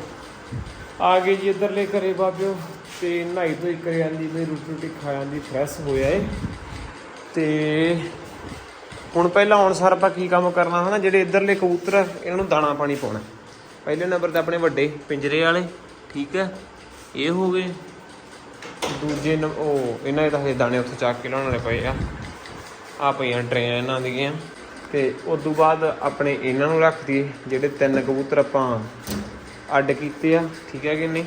ਆ ਗਏ ਜੀ ਇੱਧਰਲੇ ਘਰੇ ਬਾਬਿਓ, ਤੇ ਨਹਾਈ ਧੋਈ ਕਰੇ ਜਾਂਦੀ, ਬਈ ਰੋਟੀ ਰੋਟੀ ਖਾ ਜਾਂਦੀ ਫਰੈਸ਼ ਹੋਇਆ ਏ। ਤੇ ਹੁਣ ਪਹਿਲਾਂ ਹੁਣ ਸਰ ਆਪਾਂ ਕੀ ਕੰਮ ਕਰਨਾ ਹਨਾ, ਜਿਹੜੇ ਇੱਧਰਲੇ ਕਬੂਤਰ ਇਹਨਾਂ ਨੂੰ ਦਾਣਾ ਪਾਣੀ ਪਾਉਣਾ। ਪਹਿਲੇ ਨੰਬਰ ਤੇ ਆਪਣੇ ਵੱਡੇ ਪਿੰਜਰੇ ਵਾਲੇ, ਠੀਕ ਹੈ ਇਹ ਹੋ ਗਏ। ਦੂਜੇ ਉਹ, ਇਹਨਾਂ ਦੇ ਤਾਂ ਹਜੇ ਦਾਣੇ ਉੱਥੇ ਚੱਕ ਕੇ ਲਾਉਣ ਵਾਲੇ ਪਏ ਆ। ਆ ਪਈਆਂ ਟਰੇਆਂ ਇਹਨਾਂ ਦੀਆਂ। ਤੇ ਉਸ ਤੋਂ ਬਾਅਦ ਆਪਣੇ ਇਹਨਾਂ ਨੂੰ ਰੱਖ ਦਈਏ, ਜਿਹੜੇ ਤਿੰਨ ਕਬੂਤਰ ਆਪਾਂ ਅੱਡ ਕੀਤੇ ਆ, ਠੀਕ ਹੈ ਕਿ ਨਹੀਂ?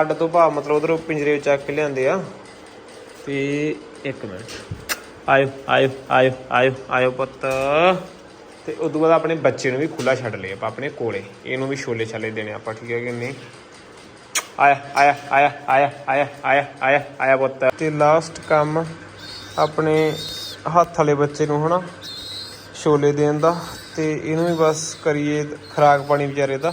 ਅੱਡ ਤੋਂ ਭਾਵ ਮਤਲਬ ਉਧਰੋਂ ਪਿੰਜਰੇ ਵਿੱਚ ਚੱਕ ਕੇ ਲਿਆਂਦੇ ਆ। ਤੇ ਇੱਕ ਮਿੰਟ। ਆਇਓ ਆਇਓ ਆਇਓ ਆਇਓ ਆਇਓ ਪੁੱਤ। ਤੇ ਉਸ ਤੋਂ ਬਾਅਦ ਆਪਣੇ ਬੱਚੇ ਨੂੰ ਵੀ ਖੁੱਲਾ ਛੱਡ ਲਏ ਆਪਾਂ ਆਪਣੇ ਕੋਲੇ। ਇਹਨੂੰ ਵੀ ਛੋਲੇ ਛਾਲੇ ਦੇਣੇ ਆਪਾਂ, ਠੀਕ ਹੈ ਕਿ ਨਹੀਂ? ਆਇਆ ਆਇਆ ਆਇਆ ਆਇਆ ਆਇਆ ਆਇਆ ਆਇਆ ਆਇਆ ਪੁੱਤ। ਤੇ ਲਾਸਟ ਕੰਮ ਆਪਣੇ ਹੱਥ ਵਾਲੇ ਬੱਚੇ ਨੂੰ, ਹਨਾ, ਛੋਲੇ ਦੇਣ ਦਾ ਤੇ ਇਹਨੂੰ ਵੀ ਬਸ ਕਰੀਏ ਖਰਾਕ ਪਾਣੀ ਵਿਚਾਰੇ ਦਾ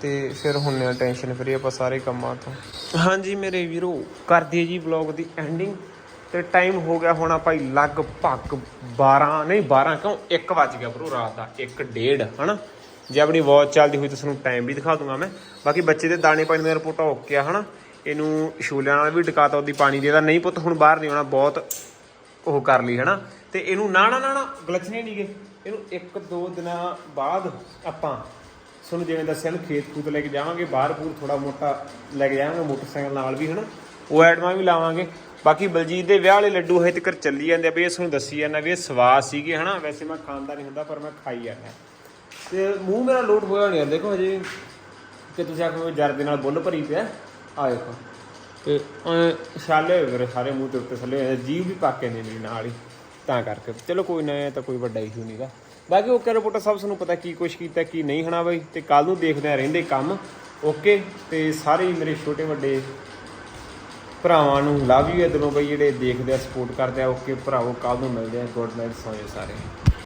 ਤੇ ਫਿਰ ਹੁੰਨੇ ਆ ਟੈਨਸ਼ਨ ਫਰੀ ਆਪਾਂ ਸਾਰੇ ਕੰਮਾਂ ਤੋਂ। ਹਾਂਜੀ ਮੇਰੇ ਵੀਰੋ ਕਰ ਦਈਏ ਜੀ ਵਲੌਗ ਦੀ ਐਂਡਿੰਗ ਤੇ ਟਾਈਮ ਹੋ ਗਿਆ ਹੁਣ ਭਾਈ ਲਗਭਗ 12 ਨਹੀਂ 12 ਕਿਉਂ? 1 ਵੱਜ ਗਿਆ ਬਰੋ ਰਾਤ ਦਾ 1 ਡੇਢ, ਹਨਾ? ਜੇ ਆਪਣੀ ਵਾਚ ਚੱਲਦੀ ਹੋਈ ਤਾਂ ਤੁਹਾਨੂੰ ਟਾਈਮ ਵੀ ਦਿਖਾ ਦੂੰਗਾ ਮੈਂ। ਬਾਕੀ ਬੱਚੇ ਦੇ ਦਾਣੇ ਪਾਣੀ ਦਾ ਰਿਪੋਰਟ ਓਕੇ ਆ, ਹਨਾ? ਇਹਨੂੰ ਛੋਲਿਆਂ ਨਾਲ ਵੀ ਟਿਕਾਤਾ ਉਹਦੀ ਪਾਣੀ ਦੇਦਾ ਨਹੀਂ ਪੁੱਤ ਹੁਣ ਬਾਹਰ ਨਹੀਂ ਆਉਣਾ, ਬਹੁਤ ਉਹ ਕਰ ਲਈ, ਹਨਾ? ਤੇ ਇਹਨੂੰ ਨਾ ਨਾ ਨਾ ਨਾ ਗਲਚਣੇ ਨਹੀਂਗੇ ਇਹਨੂੰ ਇੱਕ ਦੋ ਦਿਨਾਂ ਬਾਅਦ ਆਪਾਂ ਤੁਹਾਨੂੰ ਜਿਵੇਂ ਦੱਸਿਆ ਨਾ, ਖੇਤ ਖੂਤ ਲੈ ਕੇ ਜਾਵਾਂਗੇ, ਬਾਹਰ ਪੂਰ ਥੋੜਾ ਮੋਟਾ ਲੈ ਕੇ ਜਾਵਾਂਗੇ, ਮੋਟਰਸਾਈਕਲ ਨਾਲ ਵੀ, ਹਨਾ? ਉਹ ਐਟਮਾਂ ਵੀ ਲਾਵਾਂਗੇ। ਬਾਕੀ ਬਲਜੀਤ ਦੇ ਵਿਆਹ ਵਾਲੇ ਲੱਡੂ ਹਜੇ ਤੱਕ ਚੱਲੀ ਜਾਂਦੇ ਆ, ਵੀ ਇਹ ਤੁਹਾਨੂੰ ਦੱਸੀ ਜਾਂਦਾ ਵੀ ਇਹ ਸਵਾਦ ਸੀਗੇ, ਹਨਾ? ਵੈਸੇ ਮੈਂ ਖਾਂਦਾ ਨਹੀਂ ਹੁੰਦਾ, ਪਰ ਮੈਂ ਖਾਈ ਜਾਂਦਾ। ਤੇ ਮੂੰਹ ਮੇਰਾ ਲੋਟ ਹੋਇਆ ਨਹੀਂ ਦੇਖੋ ਹਜੇ। ਕਿ ਤੁਸੀਂ ਆਖੋ ਜਰ ਦੇ ਨਾਲ ਬੁੱਲ ਭਰੀ ਪਿਆ। ਆ ਦੇਖੋ। ਤੇ ਛਾਲੇ ਹੋਏ ਮੇਰੇ ਸਾਰੇ ਮੂੰਹ ਤੇ ਉੱਤੇ ਥੱਲੇ ਹੋਏ, ਜੀਵ ਵੀ ਪਾਕੇ ਨੇ ਮੇਰੇ ਨਾਲ ਹੀ ਤਾਂ ਕਰਕੇ। ਚਲੋ ਕੋਈ ਨਾ ਇਹ ਤਾਂ ਕੋਈ ਵੱਡਾ ਇਸ਼ੂ ਨਹੀਂਗਾ ਬਾਕੀ ਓਕੇ ਰਿਪੋਰਟਰ ਸਭ ਸਾਨੂੰ ਪਤਾ ਕੀ ਕੁਛ ਕੀਤਾ ਕੀ ਨਹੀਂ ਹਨਾ ਬਾਈ? ਤੇ ਕੱਲ ਨੂੰ ਦੇਖਦੇ ਆ ਰਹਿੰਦੇ ਕੰਮ। ਓਕੇ? ਤੇ ਸਾਰੇ ਹੀ ਮੇਰੇ ਛੋਟੇ ਵੱਡੇ ਭਰਾਵਾਂ ਨੂੰ ਲਵ ਯੂ ਦਿਲੋਂ ਬਈ ਜਿਹੜੇ ਦੇਖਦੇ ਆ ਸਪੋਰਟ ਕਰਦੇ ਆ ਓਕੇ ਭਰਾਵੋ ਕੱਲ ਨੂੰ ਮਿਲਦੇ ਆ। ਗੁੱਡ ਨਾਈਟ ਸੋਏ ਸਾਰੇ।